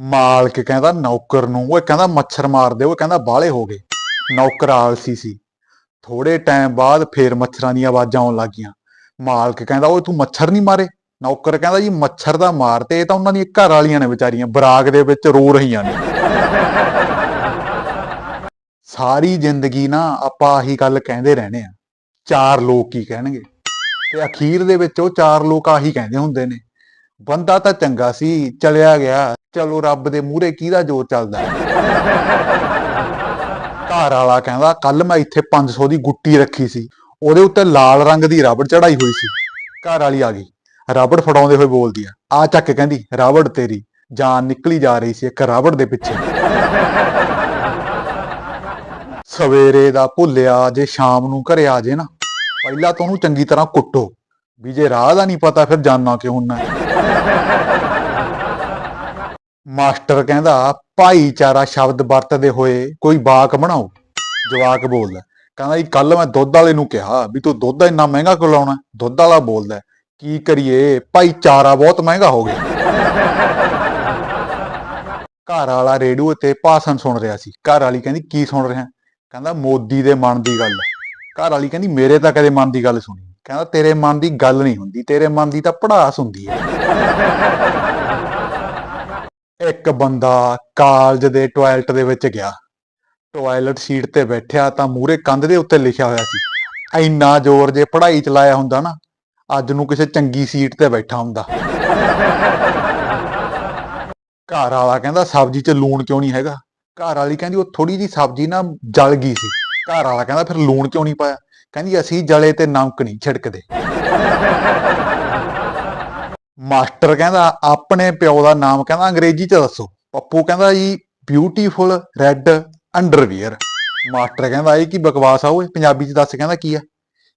ਮਾਲਕ ਕਹਿੰਦਾ ਨੌਕਰ ਨੂੰ, ਉਹ ਕਹਿੰਦਾ ਮੱਛਰ ਮਾਰਦੇ ਉਹ ਕਹਿੰਦਾ ਬਾਹਲੇ ਹੋ ਗਏ। ਨੌਕਰ ਆਲਸੀ ਸੀ। ਥੋੜੇ ਟਾਈਮ ਬਾਅਦ ਫੇਰ ਮੱਛਰਾਂ ਦੀਆਂ ਆਵਾਜ਼ਾਂ ਆਉਣ ਲੱਗੀਆਂ। ਮਾਲਕ ਕਹਿੰਦਾ, ਓਏ, ਤੂੰ ਮੱਛਰ ਨਹੀਂ ਮਾਰੇ? ਨੌਕਰ ਕਹਿੰਦਾ, ਜੀ, ਮੱਛਰ ਦਾ ਮਾਰਤੇ ਇਹ ਤਾਂ ਉਹਨਾਂ ਦੀਆਂ ਘਰ ਵਾਲੀਆਂ ਨੇ ਵਿਚਾਰੀਆਂ, ਬਰਾਗ ਦੇ ਵਿੱਚ ਰੋ ਰਹੀਆਂ ਨੇ। ਸਾਰੀ ਜ਼ਿੰਦਗੀ ਨਾ ਆਪਾਂ ਆਹੀ ਗੱਲ ਕਹਿੰਦੇ ਰਹਿਣੇ ਆ। ਚਾਰ ਲੋਕ ਕੀ ਕਹਿਣਗੇ। ਤੇ ਅਖੀਰ ਦੇ ਵਿੱਚ ਉਹ ਚਾਰ ਲੋਕ ਆਹੀ ਕਹਿੰਦੇ ਹੁੰਦੇ ਨੇ। ਬੰਦਾ ਤਾਂ ਚੰਗਾ ਸੀ, ਚਲਿਆ ਗਿਆ। ਚਲੋ ਰੱਬ ਦੇ ਮੂਹਰੇ ਕਿਹਦਾ ਜ਼ੋਰ ਚੱਲਦਾ? ਘਰ ਵਾਲਾ ਕਹਿੰਦਾ ਕੱਲ ਮੈਂ ਇੱਥੇ 500 ਦੀ ਗੁੱਟੀ ਰੱਖੀ ਸੀ। ਉਹਦੇ ਉੱਤੇ ਲਾਲ ਰੰਗ ਦੀ ਰਬੜ ਚੜਾਈ ਹੋਈ ਸੀ। ਘਰ ਵਾਲੀ ਆ ਗਈ। ਰਬੜ ਫੜਾਉਂਦੇ ਹੋਏ ਬੋਲਦੀ ਆ ਆ ਚੱਕ ਕਹਿੰਦੀ, ਰਬੜ ਤੇਰੀ। ਜਾਨ ਨਿਕਲੀ ਜਾ ਰਹੀ ਸੀ ਇੱਕ ਰਬੜ ਦੇ ਪਿੱਛੇ। ਸਵੇਰੇ ਦਾ ਭੁੱਲਿਆ ਜੇ, ਸ਼ਾਮ ਨੂੰ ਘਰੇ ਆ ਜੇ ਨਾ। ਪਹਿਲਾਂ ਤਾਂ ਚੰਗੀ ਤਰ੍ਹਾਂ ਕੁੱਟੋ। ਵੀ ਜੇ ਰਾਹ ਦਾ ਨਹੀਂ ਪਤਾ, ਫਿਰ ਜਾਨਣਾ ਕਿਉਂ ਨਾ। ਮਾਸਟਰ ਕਹਿੰਦਾ, ਭਾਈਚਾਰਾ ਸ਼ਬਦ ਵਰਤਦੇ ਹੋਏ ਕੋਈ ਵਾਕ ਬਣਾਓ। ਜਵਾਕ ਬੋਲਦਾ, ਕਹਿੰਦਾ ਜੀ ਕੱਲ ਮੈਂ ਦੁੱਧ ਵਾਲੇ ਨੂੰ ਕਿਹਾ ਵੀ ਤੂੰ ਦੁੱਧ ਇੰਨਾ ਮਹਿੰਗਾ ਕਿਉਂ ਲਾਉਣਾ? ਦੁੱਧ ਵਾਲਾ ਬੋਲਦਾ, ਕੀ ਕਰੀਏ, ਭਾਈਚਾਰਾ ਬਹੁਤ ਮਹਿੰਗਾ ਹੋ ਗਿਆ। ਘਰ ਵਾਲਾ ਰੇਡੀਓ ਤੇ ਭਾਸ਼ਣ ਸੁਣ ਰਿਹਾ ਸੀ। ਘਰ ਵਾਲੀ ਕਹਿੰਦੀ, ਕੀ ਸੁਣ ਰਿਹਾ? ਕਹਿੰਦਾ, ਮੋਦੀ ਦੇ ਮਨ ਦੀ ਗੱਲ। ਘਰ ਵਾਲੀ ਕਹਿੰਦੀ, ਮੇਰੇ ਤਾਂ ਕਦੇ ਮਨ ਦੀ ਗੱਲ ਸੁਣੀ ਕਹਿੰਦਾ ਤੇਰੇ ਮਨ ਦੀ ਗੱਲ ਨਹੀਂ ਹੁੰਦੀ, ਤੇਰੇ ਮਨ ਦੀ ਤਾਂ ਪੜਾਸ ਹੁੰਦੀ ਹੈ। ਇੱਕ ਬੰਦਾ ਕਾਲਜ ਦੇ ਟਾਇਲਟ ਦੇ ਵਿੱਚ ਗਿਆ। ਟਾਇਲਟ ਸੀਟ ਤੇ ਬੈਠਿਆ ਤਾਂ ਮੂਰੇ ਕੰਧ ਦੇ ਉੱਤੇ ਲਿਖਿਆ ਹੋਇਆ ਸੀ। ਇੰਨਾ ਜ਼ੋਰ ਜੇ ਪੜ੍ਹਾਈ ਚ ਲਾਇਆ ਹੁੰਦਾ ਨਾ, ਅੱਜ ਨੂੰ ਕਿਸੇ ਚੰਗੀ ਸੀਟ ਤੇ ਬੈਠਾ ਹੁੰਦਾ। ਘਰ ਵਾਲਾ ਕਹਿੰਦਾ ਸਬਜ਼ੀ 'ਚ ਲੂਣ ਕਿਉਂ ਨਹੀਂ ਹੈਗਾ? ਘਰ ਵਾਲੀ ਕਹਿੰਦੀ ਉਹ ਥੋੜੀ ਜੀ ਸਬਜ਼ੀ ਨਾ ਜਲ ਗਈ ਸੀ। ਘਰ ਵਾਲਾ ਕਹਿੰਦਾ ਫਿਰ ਲੂਣ ਕਿਉਂ ਨਹੀਂ ਪਾਇਆ? ਕਹਿੰਦੀ, ਅਸੀਂ ਜਲੇ ਤੇ ਨਮਕ ਨਹੀਂ ਛਿੜਕਦੇ। ਮਾਸਟਰ ਕਹਿੰਦਾ, ਆਪਣੇ ਪਿਓ ਦਾ ਨਾਮ ਕਹਿੰਦਾ ਅੰਗਰੇਜ਼ੀ 'ਚ ਦੱਸੋ। ਪੱਪੂ ਕਹਿੰਦਾ, ਜੀ ਬਿਊਟੀਫੁਲ ਰੈੱਡ ਅੰਡਰਵੀਅਰ ਮਾਸਟਰ ਕਹਿੰਦਾ, ਇਹ ਕੀ ਬਕਵਾਸ ਆ ਓਏ? ਪੰਜਾਬੀ 'ਚ ਦੱਸ ਕਹਿੰਦਾ ਕੀ ਆ?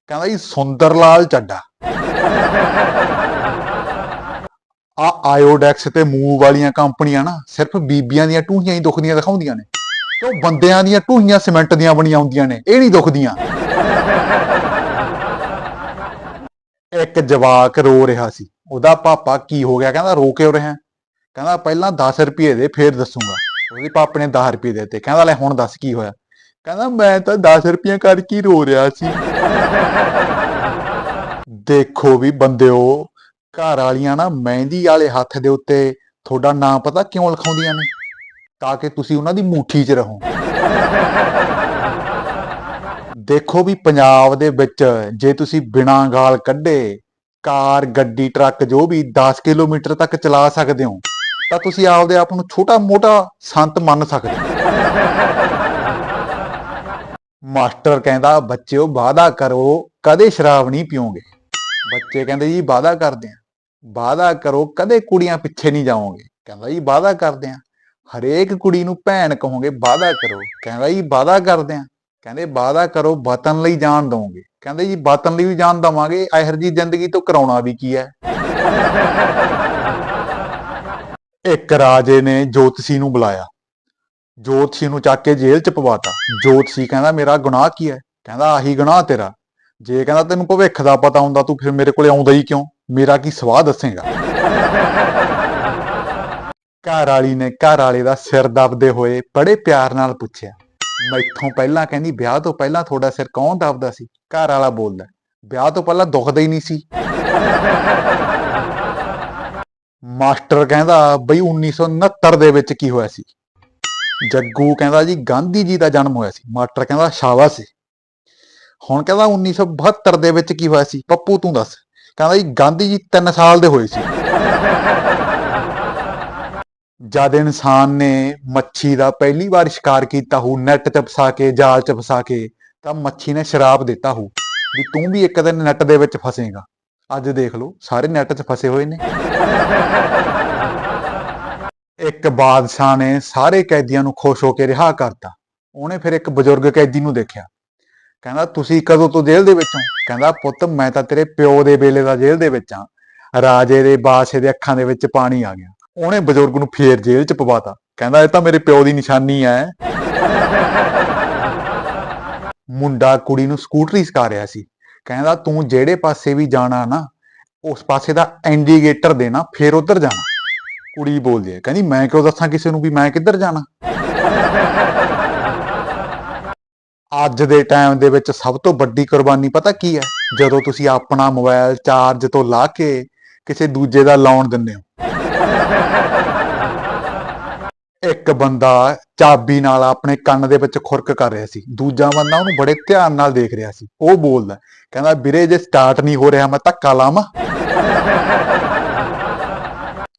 ਕਹਿੰਦਾ, ਜੀ ਸੁੰਦਰ ਲਾਲ ਚੱਡਾ। ਆ ਆਇਓਡੈਕਸ ਤੇ ਮੂਵ ਵਾਲੀਆਂ ਕੰਪਨੀਆਂ ਨਾ, ਸਿਰਫ ਬੀਬੀਆਂ ਦੀਆਂ ਟੂਹੀਆਂ ਹੀ ਦੁਖਦੀਆਂ ਦਿਖਾਉਂਦੀਆਂ ਨੇ। ਤੇ ਉਹ ਬੰਦਿਆਂ ਦੀਆਂ ਟੂਹੀਆਂ ਸਿਮੈਂਟ ਦੀਆਂ ਬਣੀਆਂ ਹੁੰਦੀਆਂ ਨੇ, ਇਹ ਨਹੀਂ ਦੁਖਦੀਆਂ। ਇੱਕ ਜਵਾਕ ਰੋ ਰਿਹਾ ਸੀ। ਉਹਦਾ ਪਾਪਾ ਕੀ ਹੋ ਗਿਆ? ਕਹਿੰਦਾ, ਰੋ ਕਿਉਂ ਰਿਹਾ? ਕਹਿੰਦਾ, ਪਹਿਲਾਂ 10 ਰੁਪਏ ਦੇ, ਫੇਰ ਦੱਸੂਗਾ। ਉਹਦੇ ਪਾਪੇ ਨੇ 10 ਰੁਪਏ ਦਿੱਤੇ। ਕਹਿੰਦਾ, ਲੈ ਹੁਣ ਦੱਸ ਕੀ ਹੋਇਆ? ਕਹਿੰਦਾ, ਮੈਂ ਤਾਂ 10 ਰੁਪਏ ਕਰਕੇ ਹੀ ਰੋ ਰਿਹਾ ਸੀ। ਦੇਖੋ ਵੀ ਬੰਦਿਓ, ਘਰ ਵਾਲੀਆਂ ਨਾ ਮਹਿੰਦੀ ਵਾਲੇ ਹੱਥ ਦੇ ਉੱਤੇ ਤੁਹਾਡਾ ਨਾਂ ਪਤਾ ਕਿਉਂ ਲਿਖਾਉਂਦੀਆਂ ਨੇ? ਤਾਂ ਕਿ ਤੁਸੀਂ ਉਹਨਾਂ ਦੀ ਮੁੱਠੀ 'ਚ ਰਹੋ। ਦੇਖੋ ਵੀ ਪੰਜਾਬ ਦੇ ਵਿੱਚ ਜੇ ਤੁਸੀਂ ਬਿਨਾਂ ਗਾਲ ਕੱਢੇ ਕਾਰ, ਗੱਡੀ, ਟਰੱਕ ਜੋ ਵੀ 10 ਕਿਲੋਮੀਟਰ ਤੱਕ ਚਲਾ ਸਕਦੇ ਹੋ, ਤਾਂ ਤੁਸੀਂ ਆਪਦੇ ਆਪ ਨੂੰ ਛੋਟਾ ਮੋਟਾ ਸੰਤ ਮੰਨ ਸਕਦੇ ਹੋ। ਮਾਸਟਰ ਕਹਿੰਦਾ, ਬੱਚਿਓ, ਵਾਅਦਾ ਕਰੋ, ਕਦੇ ਸ਼ਰਾਬ ਨਹੀਂ ਪੀਓਗੇ। ਬੱਚੇ ਕਹਿੰਦੇ, ਜੀ, ਵਾਅਦਾ ਕਰਦੇ ਆ ਵਾਅਦਾ ਕਰੋ, ਕਦੇ ਕੁੜੀਆਂ ਪਿੱਛੇ ਨਹੀਂ ਜਾਓਗੇ? ਕਹਿੰਦਾ, ਜੀ, ਵਾਅਦਾ ਕਰਦੇ ਆ ਹਰੇਕ ਕੁੜੀ ਨੂੰ ਭੈਣ ਕਹੋਗੇ, ਵਾਅਦਾ ਕਰੋ। ਕਹਿੰਦਾ, ਜੀ, ਵਾਅਦਾ ਕਰਦੇ ਆ ਕਹਿੰਦੇ ਵਾਅਦਾ ਕਰੋ, ਵਤਨ ਲਈ ਜਾਨ ਦਵੋਗੇ ਕਹਿੰਦੇ ਜੀ, ਵਤਨ ਲਈ ਵੀ ਜਾਨ ਦਵਾਂਗੇ ਇਹਰ ਜੀ ਜ਼ਿੰਦਗੀ ਤੋਂ ਕਰਾਉਣਾ ਵੀ ਕੀ ਹੈ? ਇੱਕ ਰਾਜੇ ਨੇ ਜੋਤਸ਼ੀ ਨੂੰ ਬੁਲਾਇਆ। ਜੋਤਸ਼ੀ ਨੂੰ ਚੱਕ ਕੇ ਜੇਲ੍ਹ ਚ ਪਵਾਤਾ। ਜੋਤਸ਼ੀ ਕਹਿੰਦਾ, ਮੇਰਾ ਗੁਨਾਹ ਕੀ ਹੈ? ਕਹਿੰਦਾ, ਆਹੀ ਗੁਨਾਹ ਤੇਰਾ। ਜੇ ਕਹਿੰਦਾ ਤੈਨੂੰ ਭਵਿੱਖ ਦਾ ਪਤਾ ਹੁੰਦਾ, ਤੂੰ ਫਿਰ ਮੇਰੇ ਕੋਲੇ ਆਉਂਦਾ ਹੀ ਕਿਉਂ? ਮੇਰਾ ਕੀ ਸਵਾਹ ਦੱਸੇਗਾ? ਘਰ ਵਾਲੀ ਨੇ ਘਰ ਵਾਲੇ ਦਾ ਸਿਰ ਦਬਦੇ ਹੋਏ ਬੜੇ ਪਿਆਰ ਨਾਲ ਪੁੱਛਿਆ। ਮੈਥੋਂ ਪਹਿਲਾਂ ਕਹਿੰਦੀ, ਵਿਆਹ ਤੋਂ ਪਹਿਲਾਂ ਤੁਹਾਡਾ ਸਿਰ ਕੌਣ ਦੱਬਦਾ ਸੀ? ਘਰ ਵਾਲਾ ਬੋਲਦਾ, ਵਿਆਹ ਤੋਂ ਪਹਿਲਾਂ ਦੁਖਦਾ ਹੀ ਨਹੀਂ ਸੀ। ਮਾਸਟਰ ਕਹਿੰਦਾ, ਬਈ 1969 ਦੇ ਵਿੱਚ ਕੀ ਹੋਇਆ ਸੀ? ਜੱਗੂ ਕਹਿੰਦਾ ਜੀ, ਗਾਂਧੀ ਜੀ ਦਾ ਜਨਮ ਹੋਇਆ ਸੀ। ਮਾਸਟਰ ਕਹਿੰਦਾ, ਸ਼ਾਬਾਸ਼ ਸੀ ਹੁਣ ਕਹਿੰਦਾ 1972 ਦੇ ਵਿੱਚ ਕੀ ਹੋਇਆ ਸੀ? ਪੱਪੂ ਤੂੰ ਦੱਸ। ਕਹਿੰਦਾ ਜੀ, ਗਾਂਧੀ ਜੀ 3 ਸਾਲ ਦੇ ਹੋਏ ਸੀ। ਜਦ ਇਨਸਾਨ ਨੇ ਮੱਛੀ ਦਾ ਪਹਿਲੀ ਵਾਰ ਸ਼ਿਕਾਰ ਕੀਤਾ ਹੋ ਨੈਟ 'ਚ ਫਸਾ ਕੇ, ਜਾਲ 'ਚ ਫਸਾ ਕੇ, ਤਾਂ ਮੱਛੀ ਨੇ ਸ਼ਰਾਪ ਦਿੱਤਾ ਹੋ ਵੀ ਤੂੰ ਵੀ ਇੱਕ ਦਿਨ ਨੈਟ ਦੇ ਵਿੱਚ ਫਸੇਗਾ। ਅੱਜ ਦੇਖ ਲਓ, ਸਾਰੇ ਨੈਟ 'ਚ ਫਸੇ ਹੋਏ ਨੇ। ਇੱਕ ਬਾਦਸ਼ਾਹ ਨੇ ਸਾਰੇ ਕੈਦੀਆਂ ਨੂੰ ਖੁਸ਼ ਹੋ ਕੇ ਰਿਹਾ ਕਰਤਾ। ਉਹਨੇ ਫਿਰ ਇੱਕ ਬਜ਼ੁਰਗ ਕੈਦੀ ਨੂੰ ਦੇਖਿਆ। ਕਹਿੰਦਾ, ਤੁਸੀਂ ਕਦੋਂ ਤੋਂ ਜੇਲ੍ਹ ਦੇ ਵਿੱਚੋਂ ਕਹਿੰਦਾ, ਪੁੱਤ, ਮੈਂ ਤਾਂ ਤੇਰੇ ਪਿਓ ਦੇ ਵੇਲੇ ਦਾ ਜੇਲ੍ਹ ਦੇ ਵਿੱਚ ਆ ਰਾਜੇ ਦੇ ਬਾਦਸ਼ਾਹ ਦੇ ਅੱਖਾਂ ਦੇ ਵਿੱਚ ਪਾਣੀ ਆ ਗਿਆ। ਉਹਨੇ ਬਜ਼ੁਰਗ ਨੂੰ ਫੇਰ ਜੇਲ੍ਹ 'ਚ ਪਵਾਤਾ। ਕਹਿੰਦਾ, ਇਹ ਤਾਂ ਮੇਰੇ ਪਿਓ ਦੀ ਨਿਸ਼ਾਨੀ ਹੈ ਮੁੰਡਾ ਕੁੜੀ ਨੂੰ ਸਕੂਟਰੀ ਸਿਖਾ ਰਿਹਾ ਸੀ। ਕਹਿੰਦਾ, ਤੂੰ ਜਿਹੜੇ ਪਾਸੇ ਵੀ ਜਾਣਾ ਨਾ, ਉਸ ਪਾਸੇ ਦਾ ਇੰਡੀਕੇਟਰ ਦੇਣਾ, ਫਿਰ ਉਧਰ ਜਾਣਾ। ਕੁੜੀ ਬੋਲਦੀ ਹੈ ਕਹਿੰਦੀ, ਮੈਂ ਕਿਉਂ ਦੱਸਾਂ ਕਿਸੇ ਨੂੰ ਵੀ ਮੈਂ ਕਿੱਧਰ ਜਾਣਾ? ਅੱਜ ਦੇ ਟਾਈਮ ਦੇ ਵਿੱਚ ਸਭ ਤੋਂ ਵੱਡੀ ਕੁਰਬਾਨੀ ਪਤਾ ਕੀ ਹੈ ਜਦੋਂ ਤੁਸੀਂ ਆਪਣਾ ਮੋਬਾਈਲ ਚਾਰਜ ਤੋਂ ਲਾ ਕੇ ਕਿਸੇ ਦੂਜੇ ਦਾ ਲਾਉਣ ਦਿੰਦੇ ਹੋ। ਇੱਕ ਬੰਦਾ ਚਾਬੀ ਨਾਲ ਆਪਣੇ ਕੰਨ ਦੇ ਵਿੱਚ ਖੁਰਕ ਕਰ ਰਿਹਾ ਸੀ। ਦੂਜਾ ਬੰਦਾ ਉਹਨੂੰ ਬੜੇ ਧਿਆਨ ਨਾਲ ਦੇਖ ਰਿਹਾ ਸੀ। ਉਹ ਬੋਲਦਾ, ਕਹਿੰਦਾ, ਵੀਰੇ, ਜੇ ਸਟਾਰਟ ਨਹੀਂ ਹੋ ਰਿਹਾ, ਮੈਂ ਧੱਕਾ ਲਾਵਾਂ?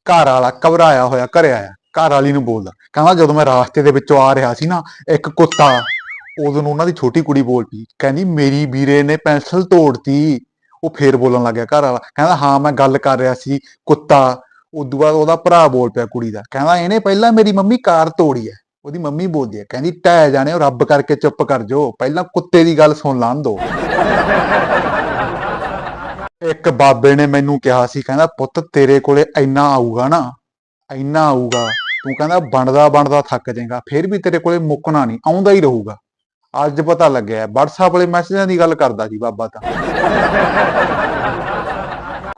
ਘਰ ਵਾਲਾ ਘਬਰਾਇਆ ਹੋਇਆ, ਘਰੇ ਆਇਆ। ਘਰ ਵਾਲੀ ਨੂੰ ਬੋਲਦਾ, ਕਹਿੰਦਾ, ਜਦੋਂ ਮੈਂ ਰਾਸਤੇ ਦੇ ਵਿੱਚੋਂ ਆ ਰਿਹਾ ਸੀ ਨਾ, ਇੱਕ ਕੁੱਤਾ, ਉਦੋਂ ਉਹਨਾਂ ਦੀ ਛੋਟੀ ਕੁੜੀ ਬੋਲ ਪਈ। ਕਹਿੰਦੀ, ਮੇਰੀ ਵੀਰੇ ਨੇ ਪੈਨਸਲ ਤੋੜਤੀ। ਉਹ ਫੇਰ ਬੋਲਣ ਲੱਗਿਆ ਘਰ ਵਾਲਾ ਕਹਿੰਦਾ, ਹਾਂ, ਮੈਂ ਗੱਲ ਕਰ ਰਿਹਾ ਸੀ, ਕੁੱਤਾ ਉਦੋਂ ਬਾਅਦ ਉਹਦਾ ਭਰਾ ਬੋਲ ਪਿਆ ਕੁੜੀ ਦਾ, ਕਹਿੰਦਾ ਇਹਨੇ ਪਹਿਲਾਂ ਮੇਰੀ ਮੰਮੀ ਕਾਰ ਤੋੜੀ ਹੈ, ਉਹਦੀ ਮੰਮੀ ਬੋਲਦੀ ਹੈ, ਕਹਿੰਦੀ ਟਹਿ ਜਾਣੇ ਰੱਬ ਕਰਕੇ ਚੁੱਪ ਕਰ ਜੋ ਪਹਿਲਾਂ ਕੁੱਤੇ ਦੀ ਗੱਲ ਸੁਣ ਲਾਂ ਦੋ। ਇੱਕ ਬਾਬੇ ਨੇ ਮੈਨੂੰ ਕਿਹਾ ਸੀ, ਕਹਿੰਦਾ ਪੁੱਤ ਤੇਰੇ ਕੋਲੇ ਇੰਨਾ ਆਊਗਾ ਨਾ, ਇੰਨਾ ਆਊਗਾ, ਤੂੰ ਕਹਿੰਦਾ ਬਣਦਾ ਬਣਦਾ ਥੱਕ ਜਾਏਗਾ, ਫਿਰ ਵੀ ਤੇਰੇ ਕੋਲੇ ਮੁੱਕਣਾ ਨਹੀਂ, ਆਉਂਦਾ ਹੀ ਰਹੂਗਾ। ਅੱਜ ਪਤਾ ਲੱਗਿਆ, WhatsApp ਵਾਲੇ ਮੈਸੇਜਾਂ ਦੀ ਗੱਲ ਕਰਦਾ ਸੀ ਬਾਬਾ ਤਾਂ।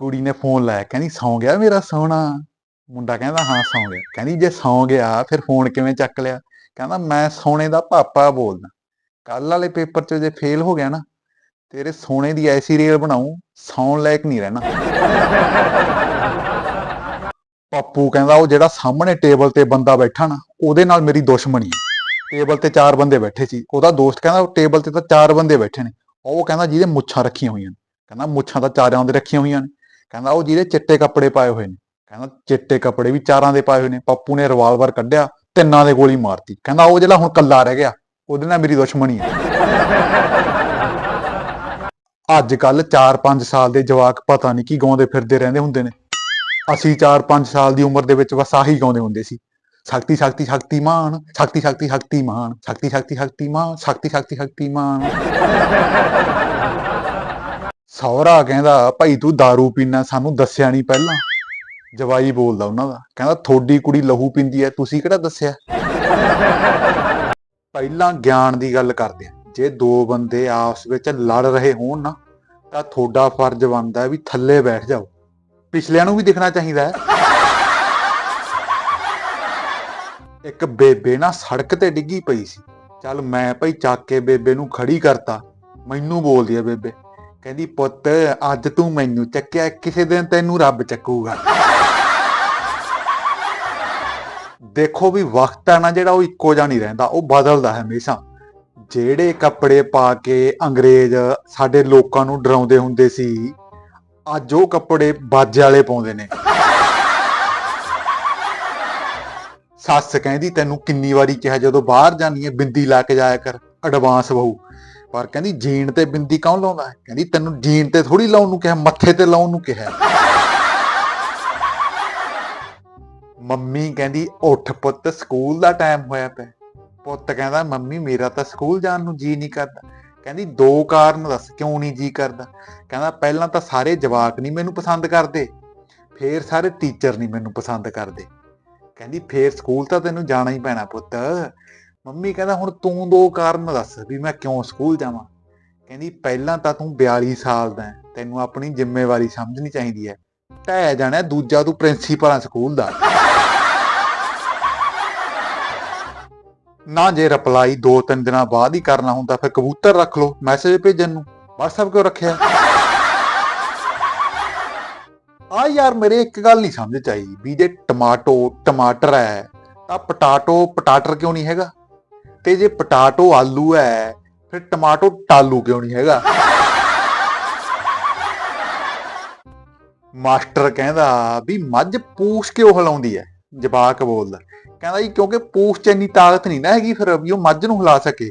ਕੁੜੀ ਨੇ ਫੋਨ ਲਾਇਆ, ਕਹਿੰਦੀ, ਸੌਂ ਗਿਆ ਮੇਰਾ ਸੋਹਣਾ? ਮੁੰਡਾ ਕਹਿੰਦਾ, ਹਾਂ, ਸੌਂ ਗਿਆ। ਕਹਿੰਦੀ, ਜੇ ਸੌਂ ਗਿਆ, ਫਿਰ ਫੋਨ ਕਿਵੇਂ ਚੱਕ ਲਿਆ? ਕਹਿੰਦਾ, ਮੈਂ ਸੋਨੇ ਦਾ ਪਾਪਾ ਬੋਲਦਾ। ਕੱਲ ਵਾਲੇ ਪੇਪਰ 'ਚ ਜੇ ਫੇਲ ਹੋ ਗਿਆ ਨਾ, ਤੇਰੇ ਸੋਨੇ ਦੀ ਐਸੀ ਰੇਲ ਬਣਾਉ ਸੌਣ ਲਾਇਕ ਨਹੀਂ ਰਹਿਣਾ। ਪੱਪੂ ਕਹਿੰਦਾ, ਉਹ ਜਿਹੜਾ ਸਾਹਮਣੇ ਟੇਬਲ ਤੇ ਬੰਦਾ ਬੈਠਾ ਨਾ, ਉਹਦੇ ਨਾਲ ਮੇਰੀ ਦੁਸ਼ਮਣੀ ਹੈ। ਟੇਬਲ ਤੇ ਚਾਰ ਬੰਦੇ ਬੈਠੇ ਸੀ। ਉਹਦਾ ਦੋਸਤ ਕਹਿੰਦਾ ਟੇਬਲ ਤੇ ਤਾਂ ਚਾਰ ਬੰਦੇ ਬੈਠੇ ਨੇ। ਉਹ ਕਹਿੰਦਾ, ਜਿਹਦੇ ਮੁੱਛਾਂ ਰੱਖੀਆਂ ਹੋਈਆਂ ਨੇ। ਕਹਿੰਦਾ, ਮੁੱਛਾਂ ਤਾਂ ਚਾਰਾਂ ਦੇ ਰੱਖੀਆਂ ਹੋਈਆਂ ਨੇ। ਕਹਿੰਦਾ ਉਹ ਜਿਹਦੇ ਚਿੱਟੇ ਕੱਪੜੇ ਪਾਏ ਹੋਏ ਨੇ, ਕਹਿੰਦਾ ਚਿੱਟੇ ਕੱਪੜੇ ਵੀ ਚਾਰਾਂ ਦੇ ਪਾਏ ਹੋਏ ਨੇ, ਪੱਪੂ ਨੇ ਰਿਵਾਲਵਰ ਕੱਢਿਆ, ਤਿੰਨਾਂ ਦੇ ਗੋਲੀ ਮਾਰਤੀ, ਕਹਿੰਦਾ ਉਹ ਜਿਹੜਾ ਹੁਣ ਕੱਲਾ ਰਹਿ ਗਿਆ, ਉਹਦੇ ਨਾਲ ਮੇਰੀ ਦੁਸ਼ਮਣੀ ਹੈ। ਅੱਜ ਕੱਲ 4-5 ਸਾਲ ਦੇ ਜਵਾਕ ਪਤਾ ਨਹੀਂ ਕੀ ਗਾਉਂਦੇ ਫਿਰਦੇ ਰਹਿੰਦੇ ਹੁੰਦੇ ਨੇ। ਅਸੀਂ 4-5 ਸਾਲ ਦੀ ਉਮਰ ਦੇ ਵਿੱਚ ਬਸ ਆਹੀ ਗਾਉਂਦੇ ਹੁੰਦੇ ਸੀ। ਸ਼ਕਤੀ ਸ਼ਕਤੀ ਸ਼ਕਤੀਮਾਨ ਸ਼ਕਤੀ ਸ਼ਕਤੀ ਸ਼ਕਤੀਮਾਨ ਸ਼ਕਤੀ ਸ਼ਕਤੀ ਸ਼ਕਤੀਮਾਨ ਸ਼ਕਤੀ ਸ਼ਕਤੀ ਸ਼ਕਤੀਮਾਨ ਸੌਰਾ ਕਹਿੰਦਾ, ਭਾਈ ਤੂੰ दारू ਪੀਣਾ ਸਾਨੂੰ ਦੱਸਿਆ ਨਹੀਂ ਪਹਿਲਾਂ। ਜਵਾਈ ਬੋਲਦਾ ਉਹਨਾਂ ਦਾ, ਕਹਿੰਦਾ ਥੋੜੀ ਕੁੜੀ ਲਹੂ ਪੀਂਦੀ ਐ, ਤੁਸੀਂ ਕਿਹੜਾ ਦੱਸਿਆ? ਪਹਿਲਾਂ ਗਿਆਨ ਦੀ ਗੱਲ ਕਰਦੇ ਆ, ਜੇ ਦੋ ਬੰਦੇ ਆਪਸ ਵਿੱਚ ਲੜ ਰਹੇ ਹੋਣ ਨਾ, ਤਾਂ ਤੁਹਾਡਾ ਫਰਜ਼ ਬਣਦਾ ਵੀ ਥੱਲੇ ਬੈਠ ਜਾਓ। ਪਿਛਲਿਆਂ ਨੂੰ ਵੀ ਦਿਖਣਾ ਚਾਹੀਦਾ ਹੈ ਇੱਕ ਬੇਬੇ ਨਾ ਸੜਕ ਤੇ ਡਿੱਗੀ ਪਈ ਸੀ। ਚੱਲ ਮੈਂ ਭਾਈ ਚੱਕ ਕੇ ਬੇਬੇ ਨੂੰ ਖੜੀ ਕਰਤਾ, ਮੈਨੂੰ ਬੋਲਦੀ ਆ ਬੇਬੇ ਕਹਿੰਦੀ, ਪੁੱਤ, ਅੱਜ ਤੂੰ ਮੈਨੂੰ ਚੱਕਿਆ, ਕਿਸੇ ਦਿਨ ਤੈਨੂੰ ਰੱਬ ਚੱਕੂਗਾ। ਦੇਖੋ ਵੀ ਵਕਤ ਹੈ ਨਾ ਜਿਹੜਾ ਉਹ ਇੱਕੋ ਜਿਹਾ ਨਹੀਂ ਰਹਿੰਦਾ, ਉਹ ਬਦਲਦਾ ਹੈ ਹਮੇਸ਼ਾ। ਜਿਹੜੇ ਕੱਪੜੇ ਪਾ ਕੇ ਅੰਗਰੇਜ਼ ਸਾਡੇ ਲੋਕਾਂ ਨੂੰ ਡਰਾਉਂਦੇ ਹੁੰਦੇ ਸੀ, ਅੱਜ ਉਹ ਕੱਪੜੇ ਬਾਜੇ ਵਾਲੇ ਪਾਉਂਦੇ ਨੇ। ਸੱਸ ਕਹਿੰਦੀ, ਤੈਨੂੰ ਕਿੰਨੀ ਵਾਰੀ ਕਿਹਾ, ਜਦੋਂ ਬਾਹਰ ਜਾਨੀ ਹੈ ਬਿੰਦੀ ਲਾ ਕੇ ਜਾਇਆ ਕਰ ਐਡਵਾਂਸ ਬਹੂ। ਪਰ ਕਹਿੰਦੀ ਜੀਣ ਤੇ ਬਿੰਦੀ ਕੌਣ ਲਾਉਂਦਾ ਹੈ? ਕਹਿੰਦੀ ਤੈਨੂੰ ਜੀਣ ਤੇ ਥੋੜੀ ਲਾਉਣ ਨੂੰ ਕਿਹਾ, ਮੱਥੇ ਤੇ ਲਾਉਣ ਨੂੰ ਕਿਹਾ। ਮੰਮੀ ਕਹਿੰਦੀ, ਉੱਠ ਪੁੱਤ, ਸਕੂਲ ਦਾ ਟਾਈਮ ਹੋਇਆ ਪਿਆ ਪੁੱਤ ਕਹਿੰਦਾ, ਮੰਮੀ, ਮੇਰਾ ਤਾਂ ਸਕੂਲ ਜਾਣ ਨੂੰ ਜੀ ਨਹੀਂ ਕਰਦਾ। ਕਹਿੰਦੀ, ਦੋ ਕਾਰਨ ਦੱਸ, ਕਿਉਂ ਨਹੀਂ ਜੀ ਕਰਦਾ? ਕਹਿੰਦਾ, ਪਹਿਲਾਂ ਤਾਂ ਸਾਰੇ ਜਵਾਕ ਨਹੀਂ ਮੈਨੂੰ ਪਸੰਦ ਕਰਦੇ, ਫੇਰ ਸਾਰੇ ਟੀਚਰ ਨਹੀਂ ਮੈਨੂੰ ਪਸੰਦ ਕਰਦੇ। ਕਹਿੰਦੀ, ਫੇਰ ਸਕੂਲ ਤਾਂ ਤੈਨੂੰ ਜਾਣਾ ਹੀ ਪੈਣਾ ਪੁੱਤ। ਮੰਮੀ ਕਹਿੰਦਾ ਹੁਣ ਤੂੰ ਦੋ ਕਾਰਨ ਦੱਸ ਵੀ ਮੈਂ ਕਿਉਂ ਸਕੂਲ ਜਾਵਾਂ? ਕਹਿੰਦੀ ਪਹਿਲਾਂ ਤਾਂ ਤੂੰ 42 ਸਾਲ ਦਾ ਹੈ, ਤੈਨੂੰ ਆਪਣੀ ਜ਼ਿੰਮੇਵਾਰੀ ਸਮਝਣੀ ਚਾਹੀਦੀ ਹੈ। ਟਹਿ ਜਾਣਾ ਦੂਜਾ ਤੂੰ ਪ੍ਰਿੰਸੀਪਲ ਸਕੂਲ ਦਾ। ਨਾ ਜੇ ਰਿਪਲਾਈ ਦੋ ਤਿੰਨ ਦਿਨਾਂ ਬਾਅਦ ਹੀ ਕਰਨਾ ਹੁੰਦਾ ਫਿਰ ਕਬੂਤਰ ਰੱਖ ਲਓ ਮੈਸੇਜ ਭੇਜਣ ਨੂੰ। WhatsApp ਕਿਉਂ ਰੱਖਿਆ? ਆ ਯਾਰ ਮੇਰੇ ਇੱਕ ਗੱਲ ਨਹੀਂ ਸਮਝ ਚ ਆਈ ਵੀ ਜੇ ਟਮਾਟੋ ਟਮਾਟਰ ਹੈ ਤਾਂ ਪਟਾਟੋ ਪਟਾਟਰ ਕਿਉਂ ਨਹੀਂ ਹੈਗਾ? ਤੇ ਜੇ ਪਟਾਟੋ ਆਲੂ ਹੈ, ਫਿਰ ਟਮਾਟੋ ਟਾਲੂ ਕਿਉਂ ਨਹੀਂ ਹੈਗਾ? ਮਾਸਟਰ ਕਹਿੰਦਾ ਵੀ ਮੱਝ ਪੂਛ ਕਿਉਂ ਹਿਲਾਉਂਦੀ ਹੈ? ਜਵਾਕ ਬੋਲਦਾ। ਕਹਿੰਦਾ ਜੀ ਕਿਉਂਕਿ ਪੂਛ 'ਚ ਇੰਨੀ ਤਾਕਤ ਨਹੀਂ ਨਾ ਹੈਗੀ ਫਿਰ ਵੀ ਉਹ ਮੱਝ ਨੂੰ ਹਿਲਾ ਸਕੇ।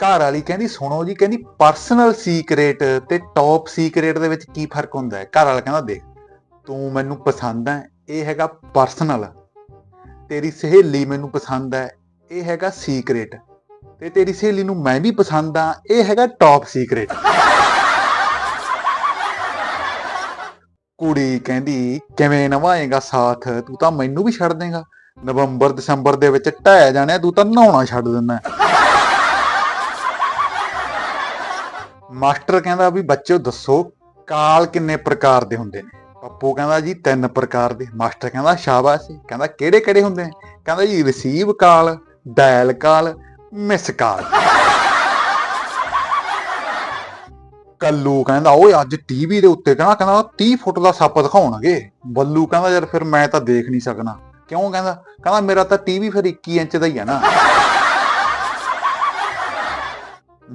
ਘਰ ਵਾਲੀ ਕਹਿੰਦੀ, ਸੁਣੋ ਜੀ, ਕਹਿੰਦੀ ਪਰਸਨਲ ਸੀਕ੍ਰੇਟ ਤੇ ਟੌਪ ਸੀਕ੍ਰੇਟ ਦੇ ਵਿੱਚ ਕੀ ਫ਼ਰਕ ਹੁੰਦਾ ਹੈ? ਘਰ ਵਾਲਾ ਕਹਿੰਦਾ, ਦੇਖ, ਤੂੰ ਮੈਨੂੰ ਪਸੰਦ ਹੈ, ਇਹ ਹੈਗਾ ਪਰਸਨਲ ਤੇਰੀ ਸਹੇਲੀ ਮੈਨੂੰ ਪਸੰਦ ਹੈ, ਇਹ ਹੈਗਾ ਸੀਕ੍ਰੇਟ ਤੇ ਤੇਰੀ ਸਹੇਲੀ ਨੂੰ ਮੈਂ ਵੀ ਪਸੰਦ ਆ ਇਹ ਹੈਗਾ ਟੌਪ ਸੀਕ੍ਰੇਟ ਕੁੜੀ ਕਹਿੰਦੀ, ਕਿਵੇਂ ਨਵਾਏਗਾ ਸਾਥ? ਤੂੰ ਤਾਂ ਮੈਨੂੰ ਵੀ ਛੱਡ ਦੇਗਾ। ਨਵੰਬਰ, ਦਸੰਬਰ ਦੇ ਵਿੱਚ ਢਹਿ ਜਾਣਾ, ਤੂੰ ਤਾਂ ਨਹਾਉਣਾ ਛੱਡ ਦਿੰਦਾ ਮਾਸਟਰ ਕਹਿੰਦਾ ਵੀ ਬੱਚਿਓ ਦੱਸੋ, ਕਾਲ ਕਿੰਨੇ ਪ੍ਰਕਾਰ ਦੇ ਹੁੰਦੇ ਨੇ? ਪੱਪੂ ਕਹਿੰਦਾ ਜੀ ਤਿੰਨ ਪ੍ਰਕਾਰ ਦੇ ਮਾਸਟਰ ਕਹਿੰਦਾ ਸ਼ਾਬਾਸ਼ ਕਹਿੰਦਾ ਕਿਹੜੇ ਕਿਹੜੇ ਹੁੰਦੇ? ਨੇ ਕਹਿੰਦਾ ਜੀ receive call dial call miss call. Kallu ਕਹਿੰਦਾ, ਓਏ ਅੱਜ ਟੀਵੀ ਦੇ ਉੱਤੇ ਕਹਿੰਦਾ ਕਹਿੰਦਾ 30 ਫੁੱਟ ਦਾ ਸੱਪ ਦਿਖਾਉਣਗੇ। ਬੱਲੂ ਕਹਿੰਦਾ ਯਾਰ ਫਿਰ ਮੈਂ ਤਾਂ ਦੇਖ ਨਹੀਂ ਸਕਣਾ। ਕਿਉਂ ਕਹਿੰਦਾ? ਕਹਿੰਦਾ ਮੇਰਾ ਤਾਂ ਟੀਵੀ ਫਿਰ 21 ਇੰਚ ਦਾ ਹੀ ਆ ਨਾ।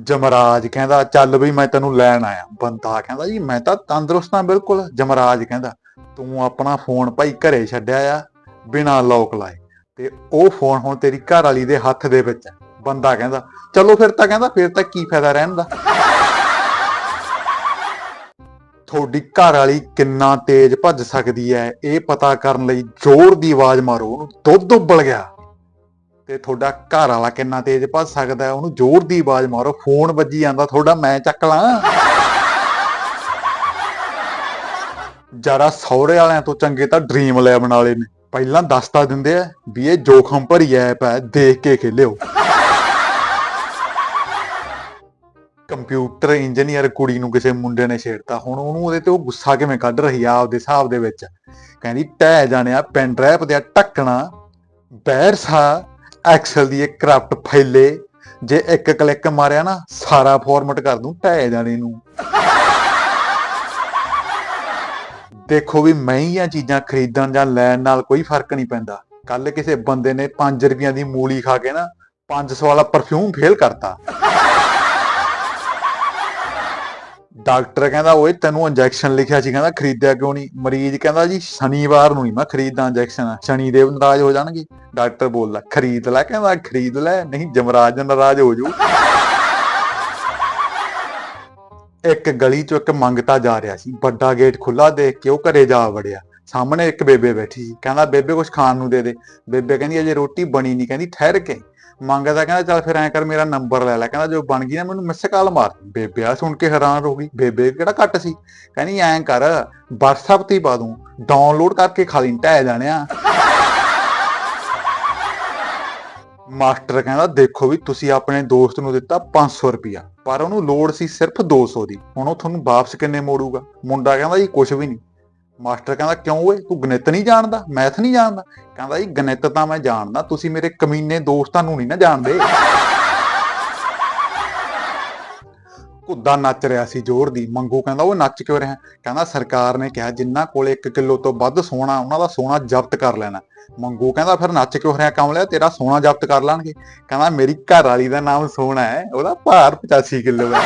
ਜਮਰਾਜ ਕਹਿੰਦਾ, ਚੱਲ ਬਈ ਮੈਂ ਤੈਨੂੰ ਲੈਣ ਆਇਆ। ਬੰਦਾ ਕਹਿੰਦਾ, ਜੀ ਮੈਂ ਤਾਂ ਤੰਦਰੁਸਤ ਹਾਂ ਬਿਲਕੁਲ। ਜਮਰਾਜ ਕਹਿੰਦਾ, ਤੂੰ ਆਪਣਾ ਫੋਨ ਭਾਈ ਘਰੇ ਛੱਡਿਆ ਆ, ਬਿਨਾ ਲੋਕ ਲਾਏ। ਤੇ ਉਹ ਫੋਨ ਹੁਣ ਤੇਰੀ ਘਰ ਵਾਲੀ ਦੇ ਹੱਥ ਦੇ ਵਿੱਚ ਹੈ। ਬੰਦਾ ਕਹਿੰਦਾ, ਚਲੋ ਫਿਰ ਤਾਂ ਕਹਿੰਦਾ, ਫਿਰ ਤਾਂ ਕੀ ਫਾਇਦਾ ਰਹਿਣ ਦਾ? ਤੁਹਾਡੀ ਘਰ ਵਾਲੀ ਕਿੰਨਾ ਤੇਜ਼ ਭੱਜ ਸਕਦੀ ਹੈ, ਇਹ ਪਤਾ ਕਰਨ ਲਈ ਜ਼ੋਰ ਦੀ ਆਵਾਜ਼ ਮਾਰੋ, ਉਹਨੂੰ ਦੁੱਧ ਉੱਬਲ ਗਿਆ। ਤੇ ਤੁਹਾਡਾ ਘਰ ਵਾਲਾ ਕਿੰਨਾ ਤੇਜ਼ ਭੱਜ ਸਕਦਾ ਉਹਨੂੰ ਜ਼ੋਰ ਦੀ ਆਵਾਜ਼ ਮਾਰੋ। ਫੋਨ ਵੱਜੀ ਜਾਂਦਾ, ਤੁਹਾਡਾ ਮੈਂ ਚੱਕ ਲਾਂ। ਜਰਾ ਸੌਰੇ ਵਾਲਿਆਂ ਤੋਂ ਚੰਗੇ ਤਾਂ ਡ੍ਰੀਮ 11 ਵਾਲੇ ਨੇ। ਪਹਿਲਾਂ ਦੱਸਤਾ ਦਿੰਦੇ ਆ ਵੀ ਇਹ ਜੋਖਮ ਭਰੀ ਐਪ ਹੈ, ਦੇਖ ਕੇ ਖੇਲਿਓ। ਕੰਪਿਊਟਰ ਇੰਜੀਨੀਅਰ ਕੁੜੀ ਨੂੰ ਕਿਸੇ ਮੁੰਡੇ ਨੇ ਛੇੜਤਾ। ਹੁਣ ਉਹਨੂੰ ਉਹਦੇ ਤੇ ਉਹ ਗੁੱਸਾ ਕਿਵੇਂ ਕੱਢ ਰਹੀ ਆ ਆਪਦੇ ਹਿਸਾਬ ਦੇ ਵਿੱਚ? ਕਹਿੰਦੀ ਟਹਿ ਜਾਣਿਆ ਪੈਨ ਡਰਾਈਵ ਦੇ ਟੱਕਣਾ ਬੈਰਸਾ ਐਕਸਲ ਦੀ ਇੱਕ ਕਰਪਟ ਫਾਈਲੇ ਜੇ ਇੱਕ ਕਲਿੱਕ ਮਾਰਿਆ ਨਾ, ਸਾਰਾ ਫਾਰਮੈਟ ਕਰ ਦੂੰ ਟਹਿ ਜਾਣੇ ਨੂੰ। ਦੇਖੋ ਵੀ ਮਹਿੰਗੀਆਂ ਚੀਜ਼ਾਂ ਖਰੀਦਣ ਜਾਂ ਲੈਣ ਨਾਲ ਕੋਈ ਫ਼ਰਕ ਨਹੀਂ ਪੈਂਦਾ। ਕੱਲ ਕਿਸੇ ਬੰਦੇ ਨੇ 5 ਰੁਪਈਆਂ ਦੀ ਮੂਲੀ ਖਾ ਕੇ ਨਾ 500 ਵਾਲਾ ਪਰਫਿਊਮ ਫੇਲ ਕਰਤਾ। ਡਾਕਟਰ ਕਹਿੰਦਾ, ਓਏ ਤੈਨੂੰ ਇੰਜੈਕਸ਼ਨ ਲਿਖਿਆ ਸੀ, ਕਹਿੰਦਾ ਖਰੀਦਿਆ ਕਿਉਂ ਨਹੀਂ ਮਰੀਜ਼ ਕਹਿੰਦਾ ਜੀ, ਸ਼ਨੀਵਾਰ ਨੂੰ ਨਹੀਂ ਮੈਂ ਖਰੀਦਦਾ ਇੰਜੈਕਸ਼ਨ, ਸ਼ਨੀ ਦੇਵ ਨਾਰਾਜ਼ ਹੋ ਜਾਣਗੇ। ਡਾਕਟਰ ਬੋਲਦਾ, ਖਰੀਦ ਲੈ, ਕਹਿੰਦਾ ਖਰੀਦ ਲੈ, ਨਹੀਂ ਜਮਰਾਜ ਨਾਰਾਜ਼ ਹੋ ਜੂ ਇੱਕ ਗਲੀ ਚੋਂ ਇੱਕ ਮੰਗਤਾ ਜਾ ਰਿਹਾ ਸੀ, ਵੱਡਾ ਗੇਟ ਖੁੱਲਾ ਦੇਖ ਕੇ ਉਹ ਘਰੇ ਜਾ ਵੜਿਆ। ਸਾਹਮਣੇ ਇੱਕ ਬੇਬੇ ਬੈਠੀ ਸੀ, ਕਹਿੰਦਾ, ਬੇਬੇ ਕੁਝ ਖਾਣ ਨੂੰ ਦੇ ਦੇ। ਬੇਬੇ ਕਹਿੰਦੀ, ਅਜੇ ਰੋਟੀ ਬਣੀ ਨਹੀਂ ਕਹਿੰਦੀ, ਠਹਿਰ ਕੇ। ਮੰਗਦਾ ਕਹਿੰਦਾ ਚੱਲ ਫਿਰ ਐਂ ਕਰ, ਮੇਰਾ ਨੰਬਰ ਲੈ ਲੈ। ਕਹਿੰਦਾ ਜੋ ਬਣ ਗਈ ਨਾ ਮੈਨੂੰ ਮਿਸ ਕਾਲ ਮਾਰ। ਬੇਬੇ ਆ ਸੁਣ ਕੇ ਹੈਰਾਨ ਹੋ ਗਈ। ਬੇਬੇ ਕਿਹੜਾ ਘੱਟ ਸੀ? ਕਹਿੰਦੀ ਐਂ ਕਰ, WhatsApp ਤੇ ਪਾ ਦੂੰ। ਡਾਊਨਲੋਡ ਕਰਕੇ ਖਾਲੀ ਲਈ ਟਹਿ ਜਾਣਿਆ। ਮਾਸਟਰ ਕਹਿੰਦਾ, ਦੇਖੋ ਵੀ ਤੁਸੀਂ ਆਪਣੇ ਦੋਸਤ ਨੂੰ ਦਿੱਤਾ 500 ਰੁਪਿਆ ਪਰ ਉਹਨੂੰ ਲੋੜ ਸੀ ਸਿਰਫ 200 ਦੀ। ਹੁਣ ਉਹ ਤੁਹਾਨੂੰ ਵਾਪਸ ਕਿੰਨੇ ਮੋੜੂਗਾ? ਮੁੰਡਾ ਕਹਿੰਦਾ ਜੀ ਕੁਝ ਵੀ ਨਹੀਂ। ਮਾਸਟਰ ਕਹਿੰਦਾ, ਕਿਉਂ ਓਏ? ਤੂੰ ਗਣਿਤ ਨਹੀਂ ਜਾਣਦਾ, ਮੈਥ ਨਹੀਂ ਜਾਣਦਾ? ਕਹਿੰਦਾ, ਜੀ, ਗਣਿਤ ਤਾਂ ਮੈਂ ਜਾਣਦਾ, ਤੁਸੀਂ ਮੇਰੇ ਕਮੀਨੇ ਦੋਸਤਾਂ ਨੂੰ ਨਹੀਂ ਨਾ ਜਾਣਦੇ। ਕੁੱਦਾ ਨੱਚ ਰਿਹਾ ਸੀ ਜ਼ੋਰ ਦੀ, ਮੰਗੂ ਕਹਿੰਦਾ ਉਹ ਨੱਚ ਕਿਉਂ ਰਿਹਾ? ਕਹਿੰਦਾ, ਸਰਕਾਰ ਨੇ ਕਿਹਾ, ਜਿੰਨਾ ਕੋਲੇ 1 ਕਿਲੋ ਤੋਂ ਵੱਧ ਸੋਨਾ, ਉਹਨਾਂ ਦਾ ਸੋਨਾ ਜ਼ਬਤ ਕਰ ਲੈਣਾ। ਮੰਗੂ ਕਹਿੰਦਾ, ਫਿਰ ਨੱਚ ਕਿਉਂ ਰਿਹਾ ਕਮਲਿਆ? ਤੇਰਾ ਸੋਨਾ ਜ਼ਬਤ ਕਰ ਲੈਣਗੇ। ਕਹਿੰਦਾ, ਮੇਰੀ ਘਰ ਵਾਲੀ ਦਾ ਨਾਮ ਸੋਨਾ ਹੈ, ਉਹਦਾ ਭਾਰ 85 ਕਿਲੋ ਹੈ।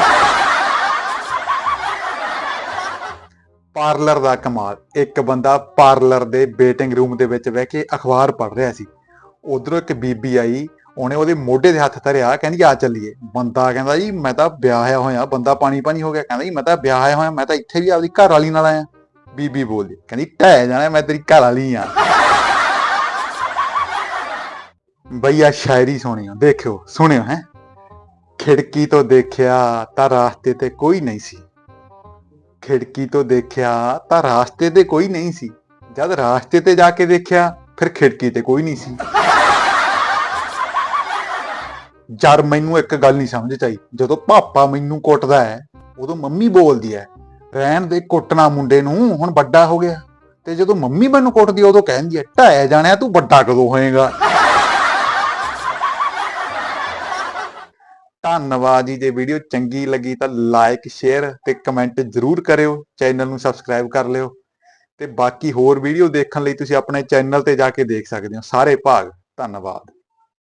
ਪਾਰਲਰ ਦਾ ਕਮਾਲ। ਇੱਕ ਬੰਦਾ ਪਾਰਲਰ ਦੇ ਵੇਟਿੰਗ ਰੂਮ ਦੇ ਵਿੱਚ ਬਹਿ ਕੇ ਅਖਬਾਰ ਪੜ੍ਹ ਰਿਹਾ ਸੀ। ਉਧਰੋਂ ਇੱਕ ਬੀਬੀ ਆਈ, ਉਹਨੇ ਉਹਦੇ ਮੋਢੇ ਦੇ ਹੱਥ ਧਰਿਆ, ਕਹਿੰਦੀ, ਆ ਚੱਲੀਏ। ਬੰਦਾ ਕਹਿੰਦਾ, ਜੀ, ਮੈਂ ਤਾਂ ਵਿਆਹਿਆ ਹੋਇਆ, ਬੰਦਾ ਪਾਣੀ ਪਾਣੀ ਹੋ ਗਿਆ। ਕਹਿੰਦਾ, ਜੀ, ਮੈਂ ਤਾਂ ਵਿਆਹਿਆ ਹੋਇਆ, ਮੈਂ ਤਾਂ ਇੱਥੇ ਵੀ ਆਪਦੀ ਘਰ ਵਾਲੀ ਨਾਲ ਆਇਆ। ਬੀਬੀ ਬੋਲਦੀ, ਕਹਿੰਦੀ ਟਹਿ ਜਾਣਾ, ਮੈਂ ਤੇਰੀ ਘਰ ਵਾਲੀ ਆ। ਬਈਆ ਸ਼ਾਇਰੀ ਸੁਣਿਓ, ਦੇਖਿਓ, ਸੁਣਿਓ, ਹੈ। ਖਿੜਕੀ ਤੋਂ ਦੇਖਿਆ ਤਾਂ ਰਾਸਤੇ ਤੇ ਕੋਈ ਨਹੀਂ ਸੀ। ਖਿੜਕੀ ਤੋਂ ਦੇਖਿਆ ਤਾਂ ਰਾਸਤੇ ਤੇ ਕੋਈ ਨਹੀਂ ਸੀ। ਜਦ ਰਾਸਤੇ ਤੇ ਜਾ ਕੇ ਦੇਖਿਆ ਫਿਰ ਖਿੜਕੀ ਤੇ ਕੋਈ ਨਹੀਂ ਸੀ। ਜਰ ਮੈਨੂੰ ਇੱਕ ਗੱਲ ਨਹੀਂ ਸਮਝ ਆਈ ਜਦੋਂ ਪਾਪਾ ਮੈਨੂੰ ਕੁੱਟਦਾ ਹੈ ਉਦੋਂ ਮੰਮੀ ਬੋਲਦੀ ਹੈ ਰਹਿਣ ਦੇ ਕੁੱਟਣਾ ਮੁੰਡੇ ਨੂੰ ਹੁਣ ਵੱਡਾ ਹੋ ਗਿਆ। ਤੇ ਜਦੋਂ ਮੰਮੀ ਮੈਨੂੰ ਕੁੱਟਦੀ ਹੈ, ਉਦੋਂ ਕਹਿੰਦੀ ਹੈ ਢਾਇਆ ਜਾਣਿਆ ਤੂੰ ਵੱਡਾ ਕਦੋਂ ਹੋਏਗਾ? ਧੰਨਵਾਦ ਜੀ, ਜੇ ਵੀਡੀਓ ਚੰਗੀ ਲੱਗੀ ਤਾਂ ਲਾਈਕ ਸ਼ੇਅਰ ਤੇ ਕਮੈਂਟ ਜ਼ਰੂਰ ਕਰਿਓ ਚੈਨਲ ਨੂੰ ਸਬਸਕ੍ਰਾਈਬ ਕਰ ਲਿਓ ਤੇ ਬਾਕੀ ਹੋਰ ਵੀਡੀਓ ਦੇਖਣ ਲਈ ਤੁਸੀਂ ਆਪਣੇ ਚੈਨਲ ਤੇ ਜਾ ਕੇ ਦੇਖ ਸਕਦੇ ਹੋ। ਸਾਰੇ ਭਾਗ, ਧੰਨਵਾਦ।